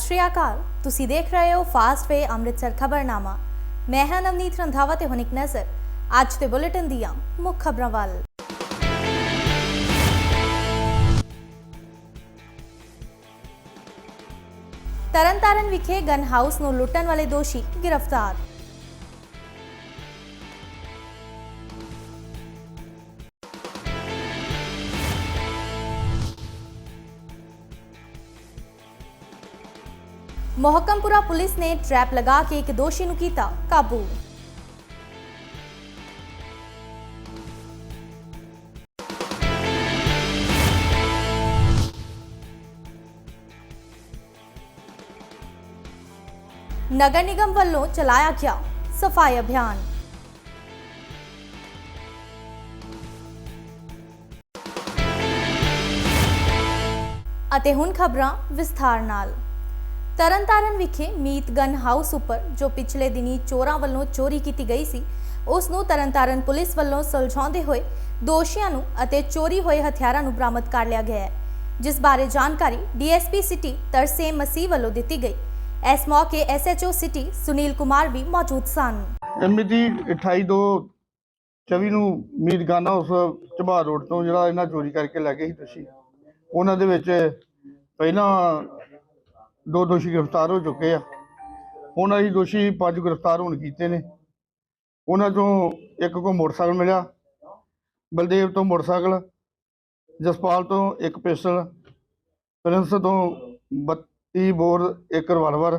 ਸਤਿ ਸ਼੍ਰੀ ਅਕਾਲ। ਤੁਸੀਂ ਦੇਖ ਰਹੇ ਹੋ ਫਾਸਟ ਵੇ ਅੰਮ੍ਰਿਤਸਰ ਖਬਰਨਾਮਾ। ਮੈਂ ਹਾਂ ਨਵਨੀਤ ਰੰਧਾਵਾ ਤੇ ਹੁਣ ਇੱਕ ਨਜ਼ਰ। ਅੱਜ ਦੇ ਬੁਲੇਟਿਨ ਦੀਆਂ ਮੁੱਖ ਖਬਰਾਂ ਵੱਲ। ਤਰਨਤਾਰਨ ਵਿਖੇ ਗਨ ਹਾਊਸ ਨੂੰ ਲੁੱਟਣ ਵਾਲੇ ਦੋਸ਼ੀ ਗ੍ਰਿਫਤਾਰ। ਮੋਹਕਮਪੁਰਾ ਪੁਲਿਸ ਨੇ ਟ੍ਰੈਪ ਲਗਾ ਕੇ ਇੱਕ ਦੋਸ਼ੀ ਨੂੰ ਕੀਤਾ ਕਾਬੂ ਨਗਰ ਨਿਗਮ ਵੱਲੋਂ ਚਲਾਇਆ ਗਿਆ ਸਫ਼ਾਈ ਅਭਿਆਨ ਅਤੇ ਹੁਣ ਖਬਰਾਂ ਵਿਸਥਾਰ ਨਾਲ ਤਰਨਤਾਰਨ ਵਿਖੇ ਮੀਤ ਗਨ ਹਾਊਸ ਉੱਪਰ, ਜੋ ਪਿਛਲੇ ਦਿਨੀ ਚੋਰਾਂ ਵੱਲੋਂ ਚੋਰੀ ਕੀਤੀ ਗਈ ਸੀ, ਉਸ ਨੂੰ ਤਰਨਤਾਰਨ ਪੁਲਿਸ ਵੱਲੋਂ ਸੁਲਝਾਉਂਦੇ ਹੋਏ ਦੋਸ਼ੀਆਂ ਨੂੰ ਅਤੇ ਚੋਰੀ ਹੋਏ ਹਥਿਆਰਾਂ ਨੂੰ ਬਰਾਮਦ ਕਰ ਲਿਆ ਗਿਆ ਹੈ। ਜਿਸ ਬਾਰੇ ਜਾਣਕਾਰੀ ਡੀਐਸਪੀ ਸਿਟੀ ਤਰਸੇਮ ਮਸੀਹ ਵੱਲੋਂ ਦਿੱਤੀ ਗਈ। ਇਸ ਮੌਕੇ ਐਸਐਚਓ ਸਿਟੀ ਸੁਨੀਲ ਕੁਮਾਰ ਵੀ ਮੌਜੂਦ ਸਨ। ਇਹ 28 ਦੋ 24 ਨੂੰ ਮੀਰਗਾਨਾ ਉਸ ਝਬਾਰ ਰੋਡ ਤੋਂ ਜਿਹੜਾ ਇਹਨਾਂ ਚੋਰੀ ਕਰਕੇ ਲੈ ਗਏ ਸੀ ਤੁਸੀਂ, ਉਹਨਾਂ ਦੇ ਵਿੱਚ ਪਹਿਲਾਂ ਦੋ ਦੋਸ਼ੀ ਗ੍ਰਿਫਤਾਰ ਹੋ ਚੁੱਕੇ ਆ। ਹੁਣ ਅਸੀਂ ਦੋਸ਼ੀ ਪੰਜ ਗ੍ਰਿਫਤਾਰ ਹੋਣ ਕੀਤੇ ਨੇ। ਉਹਨਾਂ ਚੋਂ ਇੱਕ ਕੋ ਮੋਟਰਸਾਈਕਲ ਮਿਲਿਆ। ਬਲਦੇਵ ਤੋਂ ਮੋਟਰਸਾਈਕਲ, ਜਸਪਾਲ ਤੋਂ ਇੱਕ ਪਿਸਟਲ, ਪ੍ਰਿੰਸ ਤੋਂ 32 ਬੋਰ ਇੱਕ ਰਿਵਾਲਵਰ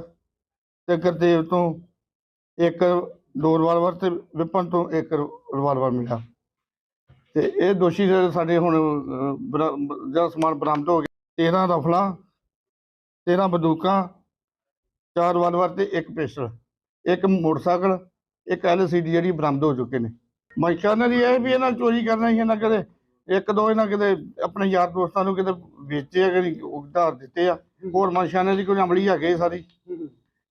ਤੇ ਗੁਰਦੇਵ ਤੋਂ ਇੱਕ ਦੋ ਰਿਵਾਲਵਰ ਤੇ ਵਿਪਨ ਤੋਂ ਇੱਕ ਰਿਵਾਲਵਰ ਮਿਲਿਆ। ਤੇ ਇਹ ਦੋਸ਼ੀ ਸਾਡੇ ਹੁਣ ਜਿਹੜਾ ਸਮਾਨ ਬਰਾਮਦ ਹੋ ਗਿਆ 13 ਰਫਲਾਂ 13 ਬੰਦੂਕਾਂ, ਚਾਰ ਰਿਵਾਲਵਰ ਤੇ ਇੱਕ ਪਿਸਟਲ, ਇੱਕ ਮੋਟਰਸਾਈਕਲ, ਇੱਕ ਐਲਸੀਡੀ ਜਿਹੜੀ ਬਰਾਮਦ ਹੋ ਚੁੱਕੇ ਨੇ। ਮਾਈਕਾਂ ਨਾਲ ਇਹ ਵੀ ਇਹਨਾਂ ਚੋਰੀ ਕਰਨਾ ਹੀ ਇਹਨਾਂ ਕਦੇ ਇੱਕ ਦੋ ਇਹਨਾਂ ਕਿਤੇ ਆਪਣੇ ਯਾਰ ਦੋਸਤਾਂ ਨੂੰ ਕਿਤੇ ਵੇਚੇ ਆ ਕਿ ਉਧਾਰ ਦਿੱਤੇ ਆ। ਹੋਰ ਮਨਸ਼ਾਨੇ ਦੀ ਕੋਈ ਅਮਲੀ ਹੈਗੇ ਸਾਰੀ।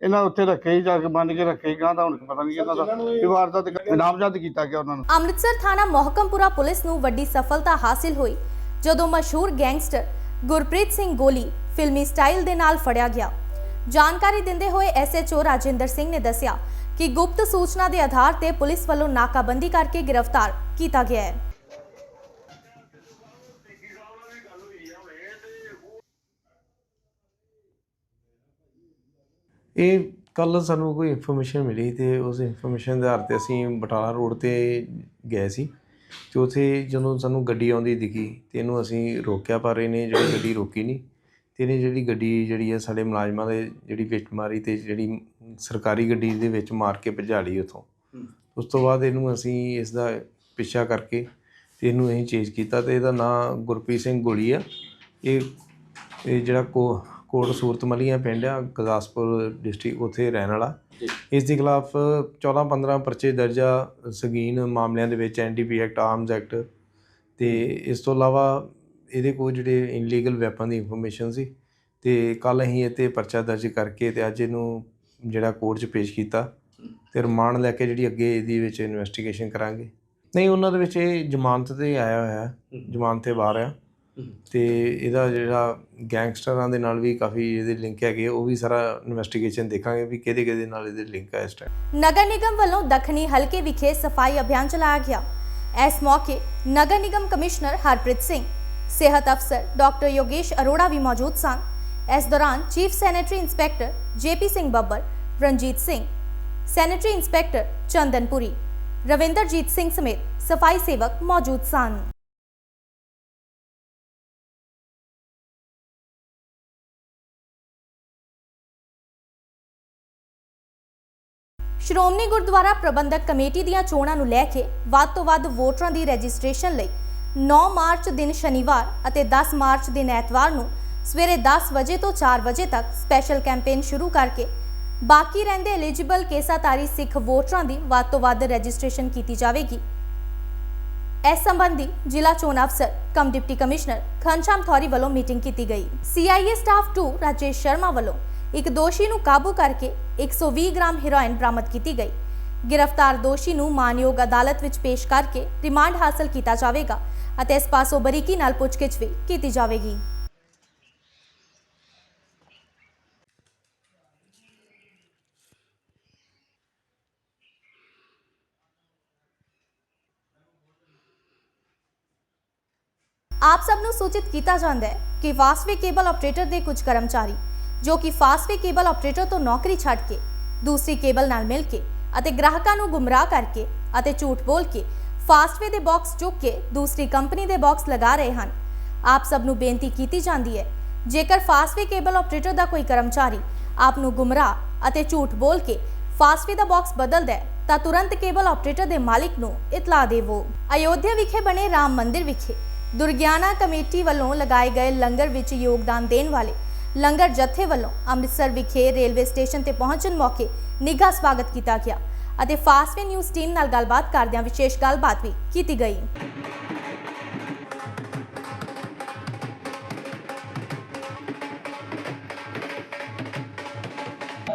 ਇਹਨਾਂ ਉੱਥੇ ਰੱਖੇ ਹੀ ਜਾ ਕੇ ਬੰਨ ਕੇ ਰੱਖੇ ਗਾਂ ਦਾ ਹੁਣ ਪਤਾ ਨਹੀਂ ਇਹਨਾਂ ਦਾ ਇਹ ਵਾਰਦਾਤ ਨਾਮਜ਼ਦ ਕੀਤਾ ਗਿਆ ਉਹਨਾਂ ਨੂੰ। ਅੰਮ੍ਰਿਤਸਰ ਥਾਣਾ ਮੋਹਕਮਪੁਰਾ ਪੁਲਿਸ ਨੂੰ ਵੱਡੀ ਸਫਲਤਾ ਹਾਸਿਲ ਹੋਈ, ਜਦੋਂ ਮਸ਼ਹੂਰ ਗੈਂਗਸਟਰ ਗੁਰਪ੍ਰੀਤ ਸਿੰਘ ਗੋਲੀ ਫਿਲਮੀ ਸਟਾਈਲ ਦੇ ਨਾਲ ਫੜਿਆ ਗਿਆ। ਜਾਣਕਾਰੀ ਦਿੰਦੇ ਹੋਏ ਐਸਐਚਓ ਰਾਜਿੰਦਰ ਸਿੰਘ ਨੇ ਦੱਸਿਆ ਕਿ ਗੁਪਤ ਸੂਚਨਾ ਦੇ ਆਧਾਰ ਤੇ ਪੁਲਿਸ ਵੱਲੋਂ ਨਾਕਾਬੰਦੀ ਕਰਕੇ ਗ੍ਰਿਫਤਾਰ ਕੀਤਾ ਗਿਆ ਹੈ। ਇਹ ਕੱਲ ਸਾਨੂੰ ਕੋਈ ਇਨਫੋਰਮੇਸ਼ਨ ਮਿਲੀ ਤੇ ਉਸ ਇਨਫੋਰਮੇਸ਼ਨ ਦੇ ਆਧਾਰ ਤੇ ਅਸੀਂ ਬਟਾਲਾ ਰੋਡ ਤੇ ਗਏ ਸੀ। ਤੇ ਉੱਥੇ ਜਦੋਂ ਸਾਨੂੰ ਗੱਡੀ ਆਉਂਦੀ ਦਿਖੀ ਤੇ ਇਹਨੂੰ ਅਸੀਂ ਰੋਕਿਆ ਪਰ ਇਹਨੇ ਜਿਹੜੀ ਗੱਡੀ ਰੋਕੀ ਨਹੀਂ ਤੇ ਇਹਨੇ ਜਿਹੜੀ ਗੱਡੀ ਜਿਹੜੀ ਹੈ ਸਾਡੇ ਮੁਲਾਜ਼ਮਾਂ ਦੇ ਜਿਹੜੀ ਵਿੱਚ ਮਾਰੀ ਤੇ ਜਿਹੜੀ ਸਰਕਾਰੀ ਗੱਡੀ ਦੇ ਵਿੱਚ ਮਾਰ ਕੇ ਭਜਾ ਲਈ ਉੱਥੋਂ। ਉਸ ਤੋਂ ਬਾਅਦ ਇਹਨੂੰ ਅਸੀਂ ਇਸ ਦਾ ਪਿੱਛਾ ਕਰਕੇ ਤੇ ਇਹਨੂੰ ਅਸੀਂ ਚੇਂਜ ਕੀਤਾ ਤੇ ਇਹਦਾ ਨਾਮ ਗੁਰਪ੍ਰੀਤ ਸਿੰਘ ਗੋਲੀ ਆ। ਇਹ ਇਹ ਜਿਹੜਾ ਕੋ ਕੋਟ ਸੂਰਤਮਲੀਆਂ ਪਿੰਡ ਆ ਗੁਰਦਾਸਪੁਰ ਡਿਸਟ੍ਰਿਕਟ ਉੱਥੇ ਰਹਿਣ ਵਾਲਾ। ਇਸ ਦੇ ਖਿਲਾਫ 14 15 ਪਰਚੇ ਦਰਜਾ ਸੰਗੀਨ ਮਾਮਲਿਆਂ ਦੇ ਵਿੱਚ ਐਨਡੀਪੀ ਐਕਟ ਆਰਮਸ ਐਕਟ ਤੇ ਇਸ ਤੋਂ ਇਲਾਵਾ ਇਹਦੇ ਕੋਲ ਜਿਹੜੇ ਇਨਲੀਗਲ ਵੈਪਨ ਦੀ ਇਨਫੋਰਮੇਸ਼ਨ ਸੀ ਤੇ ਕੱਲ ਅਸੀਂ ਇਹ ਤੇ ਪਰਚਾ ਦਰਜ ਕਰਕੇ ਤੇ ਅੱਜ ਇਹਨੂੰ ਜਿਹੜਾ ਕੋਰਟ 'ਚ ਪੇਸ਼ ਕੀਤਾ ਤੇ ਰਿਮਾਂਡ ਲੈ ਕੇ ਜਿਹੜੀ ਅੱਗੇ ਇਹਦੀ ਵਿੱਚ ਇਨਵੈਸਟੀਗੇਸ਼ਨ ਕਰਾਂਗੇ। ਨਹੀਂ ਉਹਨਾਂ ਦੇ ਵਿੱਚ ਇਹ ਜ਼ਮਾਨਤ ਤੇ ਆਇਆ ਹੋਇਆ ਹੈ। ਜ਼ਮਾਨਤ ਤੇ ਬਾਹਰ ਆ। ਤੇ ਇਹਦਾ ਜਿਹੜਾ ਗੈਂਗਸਟਰਾਂ ਦੇ ਨਾਲ ਵੀ ਕਾਫੀ ਇਹਦੇ ਲਿੰਕ ਹੈਗੇ ਉਹ ਵੀ ਸਾਰਾ ਇਨਵੈਸਟੀਗੇਸ਼ਨ ਦੇਖਾਂਗੇ ਵੀ ਕਿਹਦੇ ਕਿਹਦੇ ਨਾਲ ਇਹਦੇ ਲਿੰਕ ਹੈ ਇਸ ਟਾਈਮ ਨਗਰ ਨਿਗਮ ਵੱਲੋਂ ਦੱਖਣੀ ਹਲਕੇ ਵਿਖੇ ਸਫ਼ਾਈ ਅਭਿਆਨ ਚਲਾਇਆ ਗਿਆ। ਇਸ ਮੌਕੇ ਨਗਰ ਨਿਗਮ ਕਮਿਸ਼ਨਰ ਹਰਪ੍ਰੀਤ ਸਿੰਘ, ਸਿਹਤ ਅਫਸਰ ਡਾਕਟਰ ਯੋਗੇਸ਼ ਅਰੋੜਾ ਵੀ ਮੌਜੂਦ ਸਨ। ਇਸ ਦੌਰਾਨ chief sanitary inspector JP Singh Babbar, Ranjit Singh, sanitary inspector Chandanpuri, Ravinderjit Singh ਸਮੇਤ ਸਫ਼ਾਈ ਸੇਵਕ ਮੌਜੂਦ ਸਨ। ਸ਼੍ਰੋਮਣੀ ਗੁਰਦੁਆਰਾ ਪ੍ਰਬੰਧਕ ਕਮੇਟੀ ਦੀਆਂ ਚੋਣਾਂ ਨੂੰ ਲੈ ਕੇ ਵੱਧ ਤੋਂ ਵੱਧ ਵੋਟਰਾਂ ਦੀ ਰਜਿਸਟ੍ਰੇਸ਼ਨ ਲਈ 9 ਮਾਰਚ ਦਿਨ ਸ਼ਨੀਵਾਰ ਅਤੇ 10 ਮਾਰਚ ਦਿਨ ਐਤਵਾਰ ਨੂੰ ਸਵੇਰੇ 10 ਵਜੇ ਤੋਂ 4 ਵਜੇ ਤੱਕ ਸਪੈਸ਼ਲ ਕੈਂਪੇਨ ਸ਼ੁਰੂ ਕਰਕੇ ਬਾਕੀ ਰਹਿੰਦੇ ਐਲੀਜੀਬਲ ਕੇਸਾਤਾਰੀ ਸਿੱਖ ਵੋਟਰਾਂ ਦੀ ਵੱਧ ਤੋਂ ਵੱਧ ਰਜਿਸਟ੍ਰੇਸ਼ਨ ਕੀਤੀ ਜਾਵੇਗੀ। ਇਸ ਸੰਬੰਧੀ ਜ਼ਿਲ੍ਹਾ ਚੋਣ ਅਫਸਰ ਕਮ ਡਿਪਟੀ ਕਮਿਸ਼ਨਰ ਖਨਸ਼ਾਮ ਥੌਰੀ ਵੱਲੋਂ ਮੀਟਿੰਗ ਕੀਤੀ ਗਈ। ਸੀਆਈਏ ਸਟਾਫ 2 ਰਾਜੇਸ਼ ਸ਼ਰਮਾ ਵੱਲੋਂ ਇੱਕ ਦੋਸ਼ੀ ਨੂੰ ਕਾਬੂ ਕਰਕੇ 120 ਗ੍ਰਾਮ ਹੈਰੋਇਨ ਬਰਾਮਦ ਕੀਤੀ ਗਈ। ਗ੍ਰਿਫਤਾਰ ਦੋਸ਼ੀ ਨੂੰ ਮਾਨਯੋਗ ਅਦਾਲਤ ਵਿੱਚ ਪੇਸ਼ ਕਰਕੇ ਰਿਮਾਂਡ ਹਾਸਲ ਕੀਤਾ ਜਾਵੇਗਾ ਅਤੇ ਇਸ ਪਾਸੋਂ ਬਰੀਕੀ ਨਾਲ ਪੁੱਛਗਿੱਛ ਵੀ ਕੀਤੀ ਜਾਵੇਗੀ। ਆਪ ਸਭ ਨੂੰ ਸੂਚਿਤ ਕੀਤਾ ਜਾਂਦਾ ਹੈ ਕਿ ਵਾਸਵੇ ਕੇਬਲ ਆਪਰੇਟਰ ਦੇ ਕੁਝ ਕਰਮਚਾਰੀ ਜੋ ਕਿ ਫਾਸਟਵੇ ਕੇਬਲ ਆਪਰੇਟਰ ਤੋਂ ਨੌਕਰੀ ਛੱਡ ਕੇ, ਦੂਸਰੀ ਕੇਬਲ ਨਾਲ ਮਿਲ ਕੇ ਅਤੇ ਗ੍ਰਾਹਕਾਂ ਨੂੰ ਗੁੰਮਰਾਹ ਕਰਕੇ ਅਤੇ ਝੂਠ ਬੋਲ ਕੇ ਫਾਸਟਵੇ ਦੇ ਬਾਕਸ ਚੁੱਕ ਕੇ ਦੂਸਰੀ ਕੰਪਨੀ ਦੇ ਬਾਕਸ ਲਗਾ ਰਹੇ ਹਨ। ਆਪ ਸਭ ਨੂੰ ਬੇਨਤੀ ਕੀਤੀ ਜਾਂਦੀ ਹੈ, ਜੇਕਰ ਫਾਸਟਵੇ ਕੇਬਲ ਆਪਰੇਟਰ ਦਾ ਕੋਈ ਕਰਮਚਾਰੀ ਆਪ ਨੂੰ ਗੁੰਮਰਾਹ ਅਤੇ ਝੂਠ ਬੋਲ ਕੇ ਫਾਸਟਵੇ ਦਾ ਬਾਕਸ ਬਦਲਦਾ ਹੈ, ਤਾਂ ਤੁਰੰਤ ਕੇਬਲ ਆਪਰੇਟਰ ਦੇ ਮਾਲਿਕ ਨੂੰ ਇਤਲਾਹ ਦੇਵੋ। ਅਯੋਧਿਆ ਵਿਖੇ ਬਣੇ ਰਾਮ ਮੰਦਿਰ ਵਿਖੇ ਦੁਰਗਿਆਨਾ ਕਮੇਟੀ ਵੱਲੋਂ ਲਗਾਏ ਗਏ ਲੰਗਰ ਵਿੱਚ ਯੋਗਦਾਨ ਦੇਣ ਵਾਲੇ ਲੰਗਰ ਜਥੇ ਵੱਲੋਂ ਅੰਮ੍ਰਿਤਸਰ ਵਿਖੇ ਰੇਲਵੇ ਸਟੇਸ਼ਨ ਤੇ ਪਹੁੰਚਣ ਮੌਕੇ ਨਿੱਘਾ ਸਵਾਗਤ ਕੀਤਾ ਗਿਆ ਅਤੇ ਫਾਸਟਵੇ ਨਿਊਜ਼ ਟੀਮ ਨਾਲ ਗੱਲਬਾਤ ਕਰਦਿਆਂ ਵਿਸ਼ੇਸ਼ ਗੱਲਬਾਤ ਵੀ ਕੀਤੀ ਗਈ।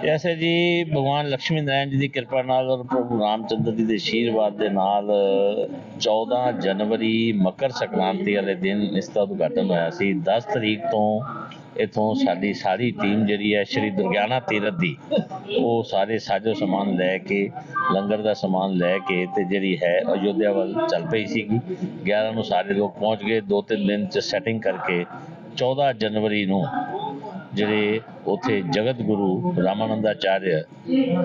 ਐਸੇ ਜੀ, ਭਗਵਾਨ ਲక్ష్ਮੀ ਨਾਰਾਇਣ ਜੀ ਦੀ ਕਿਰਪਾ ਨਾਲ ਔਰ ਪ੍ਰਭੂ ਰਾਮਚੰਦਰ ਜੀ ਦੇ ਆਸ਼ੀਰਵਾਦ ਦੇ ਨਾਲ 14 ਜਨਵਰੀ ਮਕਰ ਸੰਕ੍ਰਾਂਤੀ ਵਾਲੇ ਦਿਨ ਇਸ ਦਾ ਉਦਘਾਟਨ ਹੋਇਆ ਸੀ। 10 ਤਰੀਕ ਤੋਂ ਇਥੋਂ ਸਾਡੀ ਸਾਰੀ ਟੀਮ ਜਿਹੜੀ ਹੈ, ਸ਼੍ਰੀ ਦੁਰਗਿਆਨਾ ਤੀਰਥ ਦੀ, ਉਹ ਸਾਰੇ ਸਾਜੋ ਸਮਾਨ ਲੈ ਕੇ, ਲੰਗਰ ਦਾ ਸਮਾਨ ਲੈ ਕੇ ਤੇ ਜਿਹੜੀ ਹੈ ਅਯੋਧਿਆ ਵੱਲ ਚੱਲ ਪਈ ਸੀਗੀ। 11 ਨੂੰ ਸਾਰੇ ਲੋਕ ਪਹੁੰਚ ਗਏ, ਦੋ ਤਿੰਨ ਦਿਨ ਚ ਸੈਟਿੰਗ ਕਰਕੇ 14 ਜਨਵਰੀ ਨੂੰ ਜਿਹੜੇ ਉੱਥੇ ਜਗਤ ਗੁਰੂ ਰਾਮਾਨੰਦਾਚਾਰਿਆ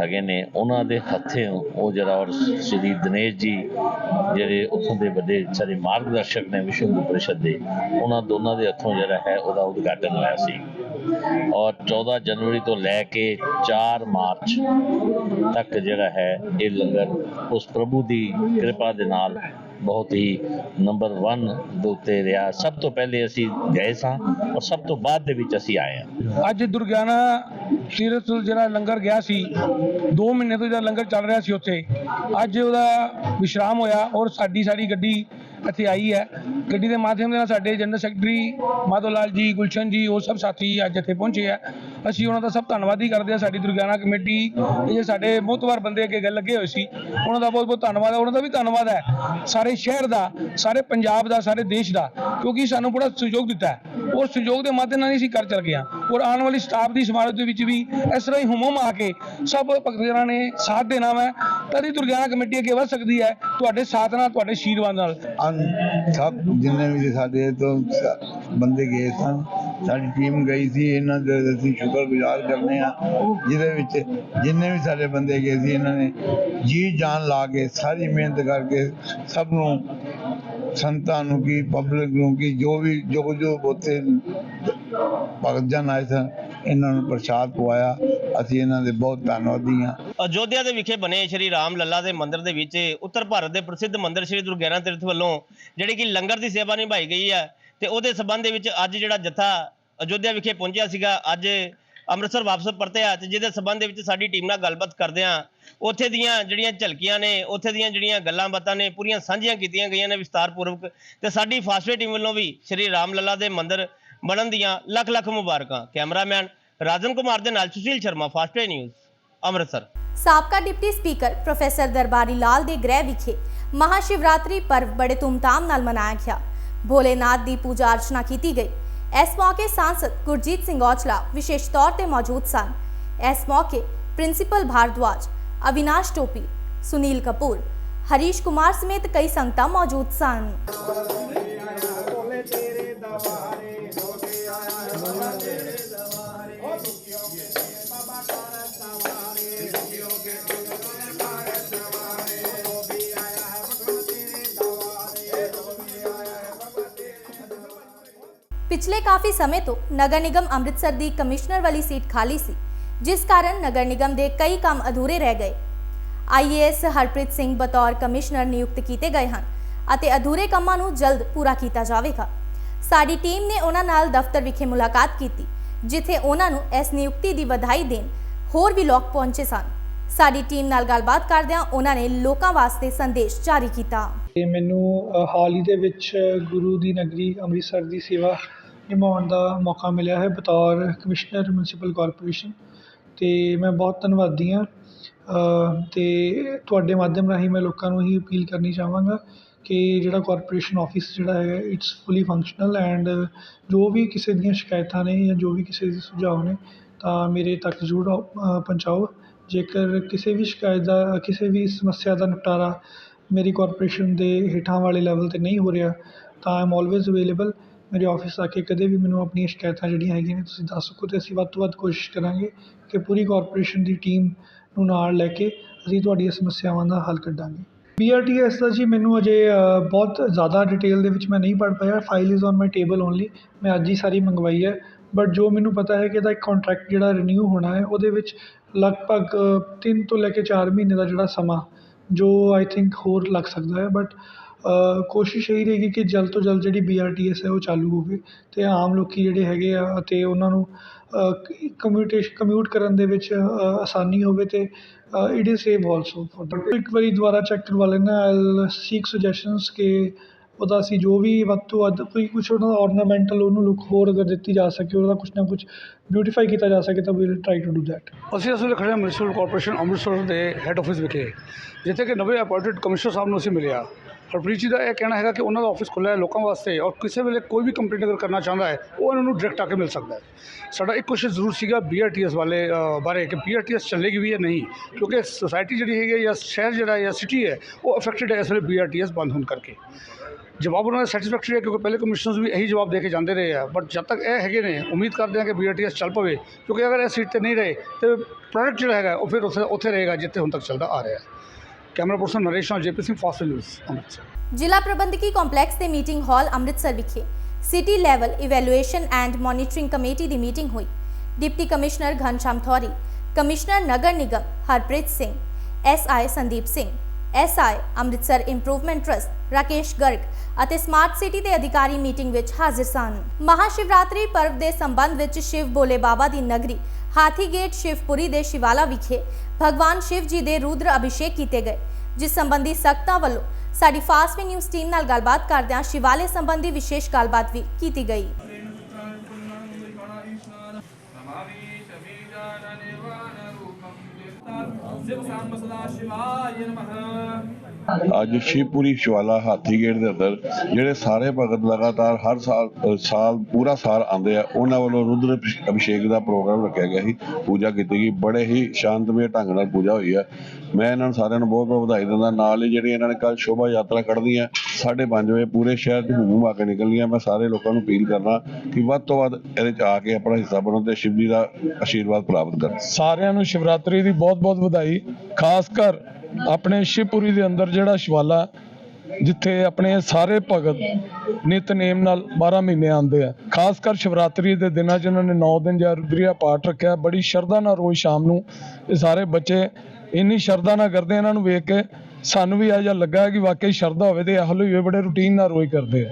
ਹੈਗੇ ਨੇ, ਉਹਨਾਂ ਦੇ ਹੱਥੇ ਉਹ ਜਿਹੜਾ ਔਰ ਸ੍ਰੀ ਦਿਨੇਸ਼ ਜੀ ਜਿਹੜੇ ਉੱਥੋਂ ਦੇ ਵੱਡੇ ਸਾਰੇ ਮਾਰਗਦਰਸ਼ਕ ਨੇ ਵਿਸ਼ਵ ਹਿੰਦੂ ਪਰਿਸ਼ਦ ਦੇ, ਉਹਨਾਂ ਦੋਨਾਂ ਦੇ ਹੱਥੋਂ ਜਿਹੜਾ ਹੈ ਉਹਦਾ ਉਦਘਾਟਨ ਹੋਇਆ ਸੀ। ਔਰ 14 ਜਨਵਰੀ ਤੋਂ ਲੈ ਕੇ 4 ਮਾਰਚ ਤੱਕ ਜਿਹੜਾ ਹੈ ਇਹ ਲੰਗਰ ਉਸ ਪ੍ਰਭੂ ਦੀ ਕਿਰਪਾ ਦੇ ਨਾਲ ਬਹੁਤ ਹੀ ਨੰਬਰ 1 ਦੇ ਉੱਤੇ ਰਿਹਾ। ਸਭ ਤੋਂ ਪਹਿਲੇ ਅਸੀਂ ਗਏ ਸਾਂ ਔਰ ਸਭ ਤੋਂ ਬਾਅਦ ਦੇ ਵਿੱਚ ਅਸੀਂ ਆਏ ਹਾਂ। ਅੱਜ ਦੁਰਗਿਆਨਾ ਤੀਰਥ ਜਿਹੜਾ ਲੰਗਰ ਗਿਆ ਸੀ 2 ਮਹੀਨੇ ਤੋਂ ਜਿਹੜਾ ਲੰਗਰ ਚੱਲ ਰਿਹਾ ਸੀ ਉੱਥੇ, ਅੱਜ ਉਹਦਾ ਵਿਸ਼ਰਾਮ ਹੋਇਆ ਔਰ ਸਾਡੀ ਸਾਰੀ ਗੱਡੀ ਇੱਥੇ ਆਈ ਹੈ। ਗੱਡੀ ਦੇ ਮਾਧਿਅਮ ਦੇ ਨਾਲ ਸਾਡੇ ਜਨਰਲ ਸੈਕਟਰੀ ਮਾਧੋ ਲਾਲ ਜੀ, ਗੁਲਸ਼ਨ ਜੀ, ਉਹ ਸਭ ਸਾਥੀ ਅੱਜ ਇੱਥੇ ਪਹੁੰਚੇ ਆ। ਅਸੀਂ ਉਹਨਾਂ ਦਾ ਸਭ ਧੰਨਵਾਦ ਹੀ ਕਰਦੇ ਆ। ਸਾਡੀ ਦੁਰਗਿਆਨਾ ਕਮੇਟੀ, ਇਹ ਜੇ ਸਾਡੇ ਮੋਹਤਵਾਰ ਬੰਦੇ ਅੱਗੇ ਗੱਲ ਲੱਗੇ ਹੋਏ ਸੀ, ਉਹਨਾਂ ਦਾ ਬਹੁਤ ਬਹੁਤ ਧੰਨਵਾਦ ਹੈ ਉਹਨਾਂ ਦਾ ਵੀ ਧੰਨਵਾਦ ਹੈ। ਸਾਰੇ ਸ਼ਹਿਰ ਦਾ, ਸਾਰੇ ਪੰਜਾਬ ਦਾ, ਸਾਰੇ ਦੇਸ਼ ਦਾ, ਕਿਉਂਕਿ ਸਾਨੂੰ ਬੜਾ ਸਹਿਯੋਗ ਦਿੱਤਾ ਹੈ। ਔਰ ਸਹਿਯੋਗ ਦੇ ਮਾਧਿਅਮ ਨਾਲ ਹੀ ਅਸੀਂ ਕਰ ਚੱਲ ਗਏ ਹਾਂ। ਔਰ ਆਉਣ ਵਾਲੀ ਸਟਾਫ ਦੀ ਸਮਾਰਤ ਦੇ ਵਿੱਚ ਵੀ ਇਸ ਤਰ੍ਹਾਂ ਹੀ ਹੁਮਮ ਆ ਕੇ ਸਭ ਭਗਤਾਂ ਨੇ ਸਾਥ ਦੇਣਾ ਹੈ ਤਦੀ ਦੁਰਗਿਆਨਾ ਕਮੇਟੀ ਅੱਗੇ ਵਧ ਸਕਦੀ ਹੈ। ਤੁਹਾਡੇ ਸਾਥ ਨਾਲ, ਤੁਹਾਡੇ ਆਸ਼ੀਰਵਾਦ ਨਾਲ। ਸਭ ਜਿੰਨੇ ਵੀ ਸਾਡੇ ਤੋਂ ਬੰਦੇ ਗਏ ਸਨ, ਸਾਡੀ ਟੀਮ ਗਈ ਸੀ, ਇਹਨਾਂ ਦੇ ਅਸੀਂ ਸ਼ੁਕਰਗੁਜ਼ਾਰ ਕਰਨੇ ਆ ਜਿਹਦੇ ਵਿੱਚ ਜਿੰਨੇ ਵੀ ਸਾਡੇ ਬੰਦੇ ਗਏ ਸੀ, ਇਹਨਾਂ ਨੇ ਜੀ ਜਾਨ ਲਾ ਕੇ, ਸਾਰੀ ਮਿਹਨਤ ਕਰਕੇ ਸਭ ਨੂੰ ਸੰਤਾਂ ਨੂੰ ਕੀ ਪਬਲਿਕ ਨੂੰ ਕੀ, ਜੋ ਵੀ ਉੱਥੇ ਭਗਤ ਜਨ ਆਏ ਸਨ, ਇਹਨਾਂ ਨੂੰ ਪ੍ਰਸ਼ਾਦ ਪਵਾਇਆ। ਅਸੀਂ ਇਹਨਾਂ ਦੇ ਬਹੁਤ ਧੰਨਵਾਦੀ ਹਾਂ। ਅਯੋਧਿਆ ਦੇ ਵਿਖੇ ਬਣੇ ਸ਼੍ਰੀ ਰਾਮ ਲੱਲਾ ਦੇ ਮੰਦਿਰ ਦੇ ਵਿੱਚ ਉੱਤਰ ਭਾਰਤ ਦੇ ਪ੍ਰਸਿੱਧ ਮੰਦਿਰ ਸ਼੍ਰੀ ਦੁਰਗਿਆਨਾ ਤੀਰਥ ਵੱਲੋਂ ਜਿਹੜੀ ਕਿ ਲੰਗਰ ਦੀ ਸੇਵਾ ਨਿਭਾਈ ਗਈ ਹੈ, ਤੇ ਉਹਦੇ ਸਬੰਧ ਦੇ ਵਿੱਚ ਅੱਜ ਜਿਹੜਾ ਜਥਾ ਅਯੋਧਿਆ ਵਿਖੇ ਪਹੁੰਚਿਆ ਸੀਗਾ, ਅੱਜ ਅੰਮ੍ਰਿਤਸਰ ਵਾਪਸ ਪਰਤਿਆ ਤੇ ਜਿਹਦੇ ਸਬੰਧ ਦੇ ਵਿੱਚ ਸਾਡੀ ਟੀਮ ਨਾਲ ਗੱਲਬਾਤ ਕਰਦੇ ਆ। ਉੱਥੇ ਦੀਆਂ ਜਿਹੜੀਆਂ ਝਲਕੀਆਂ ਨੇ, ਉੱਥੇ ਦੀਆਂ ਜਿਹੜੀਆਂ ਗੱਲਾਂ ਬਾਤਾਂ ਨੇ, ਪੂਰੀਆਂ ਸਾਂਝੀਆਂ ਕੀਤੀਆਂ ਗਈਆਂ ਨੇ ਵਿਸਤਾਰਪੂਰਵਕ। ਤੇ ਸਾਡੀ ਫਾਸਟਵੇ ਟੀਮ ਵੱਲੋਂ ਵੀ ਸ਼੍ਰੀ ਰਾਮ ਲੱਲਾ ਦੇ ਮੰਦਿਰ ਬਣਨ ਦੀਆਂ ਲੱਖ ਲੱਖ ਮੁਬਾਰਕਾਂ। ਕੈਮਰਾਮੈਨ ਰਾਜਨ ਕੁਮਾਰ ਦੇ ਨਾਲ ਸੁਸ਼ੀਲ ਸ਼ਰਮਾ ਫਾਸਟਵੇ ਨਿਊਜ਼, ਅੰਮ੍ਰਿਤਸਰ। ਸਾਬਕਾ deputy speaker professor Darbari Lal ਦੇ ਗ੍ਰਹਿ ਵਿਖੇ ਮਹਾਸ਼ਿਵਰਾਤਰੀ ਪਰਵ ਬੜੇ ਧੂਮਧਾਮ ਨਾਲ ਮਨਾਇਆ ਗਿਆ। ਭੋਲੇਨਾਥ ਦੀ ਪੂਜਾ ਅਰਚਨਾ ਕੀਤੀ ਗਈ। ਇਸ ਮੌਕੇ ਸਾਂਸਦ ਗੁਰਜੀਤ ਸਿੰਘ ਔਜਲਾ ਵਿਸ਼ੇਸ਼ ਤੌਰ ਤੇ ਮੌਜੂਦ ਸਨ ਇਸ ਮੌਕੇ ਪ੍ਰਿੰਸੀਪਲ ਭਾਰਦਵਾਜ ਅਵਿਨਾਸ਼ ਟੋਪੀ ਸੁਨੀਲ ਕਪੂਰ ਹਰੀਸ਼ ਕੁਮਾਰ ਸਮੇਤ ਕਈ ਸੰਗਤਾਂ ਮੌਜੂਦ ਸਨ ਪਿਛਲੇ ਕਾਫੀ ਸਮੇਂ ਤੋਂ ਨਗਰ ਨਿਗਮ ਅੰਮ੍ਰਿਤਸਰ ਦੀ ਕਮਿਸ਼ਨਰ ਵਾਲੀ ਸੀਟ ਖਾਲੀ ਸੀ, ਜਿਸ ਕਾਰਨ ਨਗਰ ਨਿਗਮ ਦੇ ਕਈ ਕੰਮ ਅਧੂਰੇ ਰਹਿ ਗਏ। ਆਈਏਐਸ ਹਰਪ੍ਰੀਤ ਸਿੰਘ ਬਤੌਰ ਕਮਿਸ਼ਨਰ ਨਿਯੁਕਤ ਕੀਤੇ ਗਏ ਹਨ ਅਤੇ ਅਧੂਰੇ ਕੰਮਾਂ ਨੂੰ ਜਲਦ ਪੂਰਾ ਕੀਤਾ ਜਾਵੇਗਾ। ਸਾਡੀ ਟੀਮ ਨੇ ਉਹਨਾਂ ਨਾਲ ਦਫ਼ਤਰ ਵਿਖੇ ਮੁਲਾਕਾਤ ਕੀਤੀ, ਜਿੱਥੇ ਉਹਨਾਂ ਨੂੰ ਇਸ ਨਿਯੁਕਤੀ ਦੀ ਵਧਾਈ ਦੇਣ ਹੋਰ ਵੀ ਲੋਕ ਪਹੁੰਚੇ ਸਨ। ਸਾਡੀ ਟੀਮ ਨਾਲ ਗੱਲਬਾਤ ਕਰਦਿਆਂ ਉਹਨਾਂ ਨੇ ਲੋਕਾਂ ਵਾਸਤੇ ਸੰਦੇਸ਼ ਜਾਰੀ ਕੀਤਾ। ਤੇ ਮੈਨੂੰ ਹਾਲ ਹੀ ਦੇ ਵਿੱਚ ਗੁਰੂ ਦੀ ਨਗਰੀ ਅੰਮ੍ਰਿਤਸਰ ਦੀ ਸੇਵਾ ਨਿਭਾਉਣ ਦਾ ਮੌਕਾ ਮਿਲਿਆ ਹੈ ਬਤੌਰ ਕਮਿਸ਼ਨਰ ਮਿਊਂਸੀਪਲ ਕਾਰਪੋਰੇਸ਼ਨ। ਅਤੇ ਮੈਂ ਬਹੁਤ ਧੰਨਵਾਦੀ ਹਾਂ। ਅਤੇ ਤੁਹਾਡੇ ਮਾਧਿਅਮ ਰਾਹੀਂ ਮੈਂ ਲੋਕਾਂ ਨੂੰ ਇਹੀ ਅਪੀਲ ਕਰਨੀ ਚਾਹਾਂਗਾ ਕਿ ਜਿਹੜਾ ਕਾਰਪੋਰੇਸ਼ਨ ਔਫਿਸ ਜਿਹੜਾ ਹੈਗਾ ਇਟਸ ਫੁੱਲੀ ਫੰਕਸ਼ਨਲ ਐਂਡ ਜੋ ਵੀ ਕਿਸੇ ਦੀਆਂ ਸ਼ਿਕਾਇਤਾਂ ਨੇ ਜਾਂ ਜੋ ਵੀ ਕਿਸੇ ਦੇ ਸੁਝਾਅ ਨੇ, ਤਾਂ ਮੇਰੇ ਤੱਕ ਜ਼ਰੂਰ ਪਹੁੰਚਾਓ। ਜੇਕਰ ਕਿਸੇ ਵੀ ਸ਼ਿਕਾਇਤ ਦਾ, ਕਿਸੇ ਵੀ ਸਮੱਸਿਆ ਦਾ ਨਿਪਟਾਰਾ ਮੇਰੀ ਕਾਰਪੋਰੇਸ਼ਨ ਦੇ ਹੇਠਾਂ ਵਾਲੇ ਲੈਵਲ ਤੇ ਨਹੀਂ ਹੋ ਰਿਹਾ, ਤਾਂ ਆਈ ਐਮ ਆਲਵੇਜ਼ ਅਵੇਲੇਬਲ ਮੇਰੇ ਆਫਿਸ ਆ ਕੇ ਕਦੇ ਵੀ ਮੈਨੂੰ ਆਪਣੀਆਂ ਸ਼ਿਕਾਇਤਾਂ ਜਿਹੜੀਆਂ ਹੈਗੀਆਂ ਨੇ ਤੁਸੀਂ ਦੱਸ ਸਕੋ ਅਤੇ ਅਸੀਂ ਵੱਧ ਤੋਂ ਵੱਧ ਕੋਸ਼ਿਸ਼ ਕਰਾਂਗੇ ਕਿ ਪੂਰੀ ਕਾਰਪੋਰੇਸ਼ਨ ਦੀ ਟੀਮ ਨੂੰ ਨਾਲ ਲੈ ਕੇ ਅਸੀਂ ਤੁਹਾਡੀਆਂ ਸਮੱਸਿਆਵਾਂ ਦਾ ਹੱਲ ਕੱਢਾਂਗੇ। ਬੀ ਆਰ ਟੀ BRTS ਦਾ ਜੀ ਮੈਨੂੰ ਅਜੇ ਬਹੁਤ ਜ਼ਿਆਦਾ ਡਿਟੇਲ ਦੇ ਵਿੱਚ ਮੈਂ ਨਹੀਂ ਪੜ੍ਹ ਪਾਇਆ। File is on my table only ਮੈਂ ਅੱਜ ਹੀ ਸਾਰੀ ਮੰਗਵਾਈ ਹੈ। ਬਟ ਜੋ ਮੈਨੂੰ ਪਤਾ ਹੈ ਕਿ ਇਹਦਾ ਇੱਕ ਕੰਟਰੈਕਟ ਜਿਹੜਾ ਰੀਨਿਊ ਹੋਣਾ ਹੈ, ਉਹਦੇ ਵਿੱਚ ਲਗਭਗ 3 ਤੋਂ ਲੈ ਕੇ 4 ਮਹੀਨੇ ਦਾ ਜਿਹੜਾ ਸਮਾਂ, ਜੋ ਆਈ ਥਿੰਕ ਹੋਰ ਲੱਗ ਸਕਦਾ ਹੈ। ਬਟ ਕੋਸ਼ਿਸ਼ ਇਹੀ ਰਹੇਗੀ ਕਿ ਜਲਦ ਤੋਂ ਜਲਦ ਜਿਹੜੀ ਬੀ ਆਰ ਟੀ BRTS ਹੈ ਉਹ ਚਾਲੂ ਹੋਵੇ ਅਤੇ ਆਮ ਲੋਕ ਜਿਹੜੇ ਹੈਗੇ ਆ ਅਤੇ ਉਹਨਾਂ ਨੂੰ ਕਮਿਊਟੇਸ਼ ਕਮਿਊਟ ਕਰਨ ਦੇ ਵਿੱਚ ਆਸਾਨੀ ਹੋਵੇ ਅਤੇ ਇਟ ਇਜ਼ ਸੇਫ ਆਲਸੋ ਇੱਕ ਵਾਰੀ ਦੁਬਾਰਾ ਚੈੱਕ ਕਰਵਾ ਲੈਣਾ ਆਈ ਸੀਕ ਸੁਜੈਸ਼ਨਸ ਕਿ ਉਹਦਾ ਅਸੀਂ ਜੋ ਵੀ ਵੱਧ ਤੋਂ ਵੱਧ ਕੋਈ ਕੁਛ ਉਹਨਾਂ ਦਾ ਔਰਨਾਮੈਂਟਲ ਉਹਨੂੰ ਲੁੱਕ ਹੋਰ ਅਗਰ ਦਿੱਤੀ ਜਾ ਸਕੇ, ਉਹਦਾ ਕੁਛ ਨਾ ਕੁਛ ਬਿਊਟੀਫਾਈ ਕੀਤਾ ਜਾ ਸਕੇ ਤਾਂ we'll try to do that ਅਸੀਂ ਇਸ ਖੜੇ ਹਾਂ ਮਿਊਨਿਸਪਲ ਕਾਰਪੋਰੇਸ਼ਨ ਅੰਮ੍ਰਿਤਸਰ ਦੇ ਹੈੱਡ ਆਫਿਸ ਵਿਖੇ, ਜਿੱਥੇ ਕਿ ਨਵੇਂ ਅਪਾਇੰਟਡ ਕਮਿਸ਼ਨਰ ਸਾਹਿਬ ਨੂੰ ਅਸੀਂ ਮਿਲਿਆ ਹਰਪ੍ਰੀਤ ਜੀ ਦਾ ਇਹ ਕਹਿਣਾ ਹੈਗਾ ਕਿ ਉਹਨਾਂ ਦਾ ਆਫਿਸ ਖੁੱਲ੍ਹਾ ਹੈ ਲੋਕਾਂ ਵਾਸਤੇ ਔਰ ਕਿਸੇ ਵੇਲੇ ਕੋਈ ਵੀ ਕੰਪਲੇਂਟ ਅਗਰ ਕਰਨਾ ਚਾਹੁੰਦਾ ਹੈ, ਉਹ ਉਹਨਾਂ ਨੂੰ ਡਾਇਰੈਕਟ ਆ ਕੇ ਮਿਲ ਸਕਦਾ ਹੈ। ਸਾਡਾ ਇੱਕ ਕੁਐਸਚਨ ਜ਼ਰੂਰ ਸੀਗਾ ਬੀਆਰਟੀਐਸ ਵਾਲੇ ਬਾਰੇ ਕਿ ਬੀਆਰਟੀਐਸ ਚੱਲੇਗੀ ਵੀ ਹੈ ਨਹੀਂ, ਕਿਉਂਕਿ ਸੋਸਾਇਟੀ ਜਿਹੜੀ ਹੈਗੀ ਹੈ ਜਾਂ ਸ਼ਹਿਰ ਜਿਹੜਾ ਹੈ ਜਾਂ ਸਿਟੀ ਹੈ, ਉਹ ਅਫੈਕਟਡ ਹੈ ਇਸ ਵੇਲੇ ਬੀਆਰਟੀਐਸ ਬੰਦ ਹੋਣ ਕਰਕੇ। ਜਵਾਬ ਉਹਨਾਂ ਦਾ ਸੈਟੀਸਫੈਕਟਰੀ ਹੈ ਕਿਉਂਕਿ ਪਹਿਲੇ ਕਮਿਸ਼ਨਰਸ ਵੀ ਇਹੀ ਜਵਾਬ ਦੇ ਕੇ ਜਾਂਦੇ ਰਹੇ ਆ ਬਟ ਜਦ ਤੱਕ ਇਹ ਹੈਗੇ ਨੇ, ਉਮੀਦ ਕਰਦੇ ਹਾਂ ਕਿ ਬੀਆਰਟੀਐਸ ਚੱਲ ਪਵੇ, ਕਿਉਂਕਿ ਅਗਰ ਇਹ ਸੀਟ ਤੇ ਨਹੀਂ ਰਹੇ, ਤੇ ਪ੍ਰੋਡਕਟ ਜਿਹੜਾ ਹੈਗਾ, ਉਹ ਫਿਰ ਉੱਥੇ ਉੱਥੇ ਰਹੇਗਾ ਜਿੱਥੇ ਹੁਣ ਤੱਕ ਚੱਲਦਾ ਆ ਰਿਹਾ ਹੈ। ਕੈਮਰਾ ਪਰਸਨ ਨਰੇਸ਼ ਨਾਲ ਜੇਪੀ ਸਿੰਘ ਫਾਸਟ ਨਿਊਜ਼ ਅੰਮ੍ਰਿਤਸਰ ਜ਼ਿਲ੍ਹਾ ਪ੍ਰਬੰਧਕੀ ਕੰਪਲੈਕਸ ਦੇ ਮੀਟਿੰਗ ਹਾਲ ਅੰਮ੍ਰਿਤਸਰ ਵਿਖੇ city level evaluation and monitoring committee the meeting ਹੋਈ deputy commissioner Ghanshyam Thori commissioner Nagar Nigam Harpreet Singh SI Sandeep Singh SI Amritsar improvement trust Rakesh Garg ਅਤੇ smart city ਦੇ ਅਧਿਕਾਰੀ meeting ਵਿੱਚ ਹਾਜ਼ਰ ਸਨ ਮਹਾਸ਼ਿਵਰਾਤਰੀ ਪਰਵ ਦੇ ਸੰਬੰਧ ਵਿੱਚ ਸ਼ਿਵ ਬੋਲੇ ਬਾਬਾ ਦੀ ਨਗਰੀ ਹਾਥੀਗੇਟ ਸ਼ਿਵਪੁਰੀ ਦੇ ਸ਼ਿਵਾਲਾ ਵਿਖੇ ਭਗਵਾਨ ਸ਼ਿਵ ਜੀ ਦੇ ਰੁਦਰ ਅਭਿਸ਼ੇਕ ਕੀਤੇ ਗਏ, ਜਿਸ ਸੰਬੰਧੀ ਸਖਤਾਂ ਵੱਲੋਂ ਸਾਡੀ ਫਾਸਟ ਨਿਊਜ਼ ਟੀਮ ਨਾਲ ਗੱਲਬਾਤ ਕਰਦਿਆਂ ਸ਼ਿਵਾਲੇ ਸੰਬੰਧੀ ਵਿਸ਼ੇਸ਼ ਗੱਲਬਾਤ ਵੀ ਕੀਤੀ ਗਈ। ਅੱਜ ਸ਼ਿਵਪੁਰੀ ਸ਼ਿਵਾਲਾ ਹਾਥੀਗੇਟ ਦੇ ਅੰਦਰ ਜਿਹੜੇ ਸਾਰੇ ਭਗਤ ਲਗਾਤਾਰ ਹਰ ਸਾਲ ਸਾਲ, ਪੂਰਾ ਸਾਲ ਆਉਂਦੇ ਆ, ਉਹਨਾਂ ਵੱਲੋਂ ਰੁਦਰ ਅਭਿਸ਼ੇਕ ਦਾ ਪ੍ਰੋਗਰਾਮ ਰੱਖਿਆ ਗਿਆ ਸੀ, ਪੂਜਾ ਕੀਤੀ ਗਈ, ਬੜੇ ਹੀ ਸ਼ਾਂਤਮਈ ਢੰਗ ਨਾਲ ਪੂਜਾ ਹੋਈ ਆ। ਮੈਂ ਇਹਨਾਂ ਨੂੰ ਸਾਰਿਆਂ ਨੂੰ ਬਹੁਤ ਬਹੁਤ ਵਧਾਈ ਦਿੰਦਾ, ਨਾਲ ਹੀ ਜਿਹੜੀ ਇਹਨਾਂ ਨੇ ਕੱਲ ਸ਼ੋਭਾ ਯਾਤਰਾ ਕੱਢਣੀ ਹੈ 5:30 ਵਜੇ ਪੂਰੇ ਸ਼ਹਿਰ 'ਚ ਘੁੰਮ ਆ ਕੇ ਨਿਕਲਣੀ ਹੈ ਮੈਂ ਸਾਰੇ ਲੋਕਾਂ ਨੂੰ ਅਪੀਲ ਕਰਨਾ ਕਿ ਵੱਧ ਤੋਂ ਵੱਧ ਇਹਦੇ 'ਚ ਆ ਕੇ ਆਪਣਾ ਹਿੱਸਾ ਬਣੋ ਤੇ ਸ਼ਿਵ ਜੀ ਦਾ ਆਸ਼ੀਰਵਾਦ ਪ੍ਰਾਪਤ ਕਰਨ। ਸਾਰਿਆਂ ਨੂੰ ਸ਼ਿਵਰਾਤਰੀ ਦੀ ਬਹੁਤ-ਬਹੁਤ ਵਧਾਈ, ਖਾਸ ਕਰ ਆਪਣੇ ਸ਼ਿਵਪੁਰੀ ਦੇ ਅੰਦਰ ਜਿਹੜਾ ਸ਼ਿਵਾਲਾ, ਜਿੱਥੇ ਆਪਣੇ ਸਾਰੇ ਭਗਤ ਨਿਤਨੇਮ ਨਾਲ 12 ਮਹੀਨੇ ਆਉਂਦੇ ਆ। ਖਾਸ ਕਰ ਸ਼ਿਵਰਾਤਰੀ ਦੇ ਦਿਨਾਂ 'ਚ ਇਹਨਾਂ ਨੇ 9 ਦਿਨ ਜਾਂ ਰੁਦਰੀਆ ਪਾਠ ਰੱਖਿਆ। ਬੜੀ ਸ਼ਰਧਾ ਨਾਲ ਰੋਜ਼ ਸ਼ਾਮ ਨੂੰ ਇਹ ਸਾਰੇ ਬੱਚੇ ਇੰਨੀ ਸ਼ਰਧਾ ਨਾਲ ਕਰਦੇ ਇਹਨਾਂ ਨੂੰ ਵੇਖ ਕੇ ਸਾਨੂੰ ਵੀ ਇਹ ਜਿਹਾ ਲੱਗਾ ਕਿ ਵਾਕਈ ਸ਼ਰਧਾ ਹੋਵੇ ਤੇ ਇਹੋ ਜਿਹੇ ਬੜੇ ਰੂਟੀਨ ਨਾਲ ਰੋਜ਼ ਕਰਦੇ ਆ।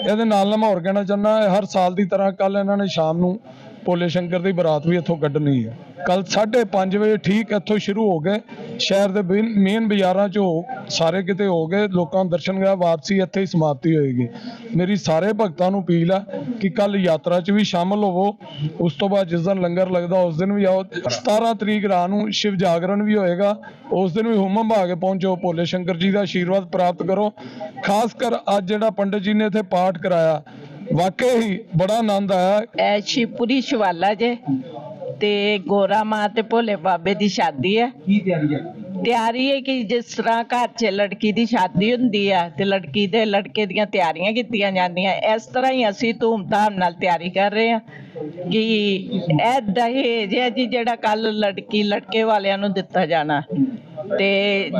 ਇਹਦੇ ਨਾਲ ਨਾਲ ਮੈਂ ਹੋਰ ਕਹਿਣਾ ਚਾਹੁੰਦਾ ਹਰ ਸਾਲ ਦੀ ਤਰ੍ਹਾਂ ਕੱਲ ਇਹਨਾਂ ਨੇ ਸ਼ਾਮ ਨੂੰ ਭੋਲੇ ਸ਼ੰਕਰ ਦੀ ਬਰਾਤ ਵੀ ਇੱਥੋਂ ਕੱਢਣੀ ਹੈ ਕੱਲ 5:30 ਵਜੇ ਠੀਕ ਇੱਥੋਂ ਸ਼ੁਰੂ ਹੋ ਗਏ। ਸ਼ਹਿਰ ਦੇ ਮੇਨ ਬਾਜ਼ਾਰਾਂ ਚੋਂ ਸਾਰੇ ਕਿਤੇ ਹੋ ਗਏ। ਲੋਕਾਂ ਦਰਸ਼ਨ ਗਿਆ ਵਾਪਸੀ ਇੱਥੇ ਹੀ ਸਮਾਪਤੀ ਹੋਏਗੀ। ਮੇਰੀ ਸਾਰੇ ਭਗਤਾਂ ਨੂੰ ਅਪੀਲ ਆ ਕਿ ਕੱਲ ਯਾਤਰਾ 'ਚ ਵੀ ਸ਼ਾਮਲ ਹੋਵੋ। ਉਸ ਤੋਂ ਬਾਅਦ ਜਿਸ ਦਿਨ ਲੰਗਰ ਲੱਗਦਾ, ਉਸ ਦਿਨ ਵੀ ਆਓ। 17 ਤਰੀਕ ਰਾਤ ਨੂੰ ਸ਼ਿਵ ਜਾਗਰਣ ਵੀ ਹੋਏਗਾ। ਉਸ ਦਿਨ ਵੀ ਹੁਮਮ ਭਾ ਕੇ ਪਹੁੰਚੋ। ਭੋਲੇ ਸ਼ੰਕਰ ਜੀ ਦਾ ਆਸ਼ੀਰਵਾਦ ਪ੍ਰਾਪਤ ਕਰੋ। ਖਾਸ ਕਰ ਅੱਜ ਜਿਹੜਾ ਪੰਡਤ ਜੀ ਨੇ ਇੱਥੇ ਪਾਠ ਕਰਾਇਆ ਵਾਕਈ ਹੀ ਬੜਾ ਆਨੰਦ ਆਇਆ। ਇਹ ਸ਼ਿਵਪੁਰੀ ਸ਼ਿਵਾਲਾ ਜੇ ਤੇ ਗੋਰਾ ਮਾਂ ਤੇ ਭੋਲੇ ਬਾਬੇ ਦੀ ਸ਼ਾਦੀ ਹੈ ਕੀ ਤਿਆਰੀ ਹੈ ਤਿਆਰੀ ਹੈ ਕਿ ਜਿਸ ਤਰ੍ਹਾਂ ਘਰ 'ਚ ਲੜਕੀ ਦੀ ਸ਼ਾਦੀ ਹੁੰਦੀ ਹੈ ਤੇ ਲੜਕੀ ਦੇ ਲੜਕੇ ਦੀਆਂ ਤਿਆਰੀਆਂ ਕੀਤੀਆਂ ਜਾਂਦੀਆਂ ਇਸ ਤਰ੍ਹਾਂ ਹੀ ਅਸੀਂ ਧੂਮਧਾਮ ਨਾਲ ਤਿਆਰੀ ਕਰ ਰਹੇ ਹਾਂ ਕਿ ਇਹ ਦਹੇਜ ਹੈ ਜੀ ਜਿਹੜਾ ਕੱਲ ਲੜਕੀ ਲੜਕੇ ਵਾਲਿਆਂ ਨੂੰ ਦਿੱਤਾ ਜਾਣਾ। ਤੇ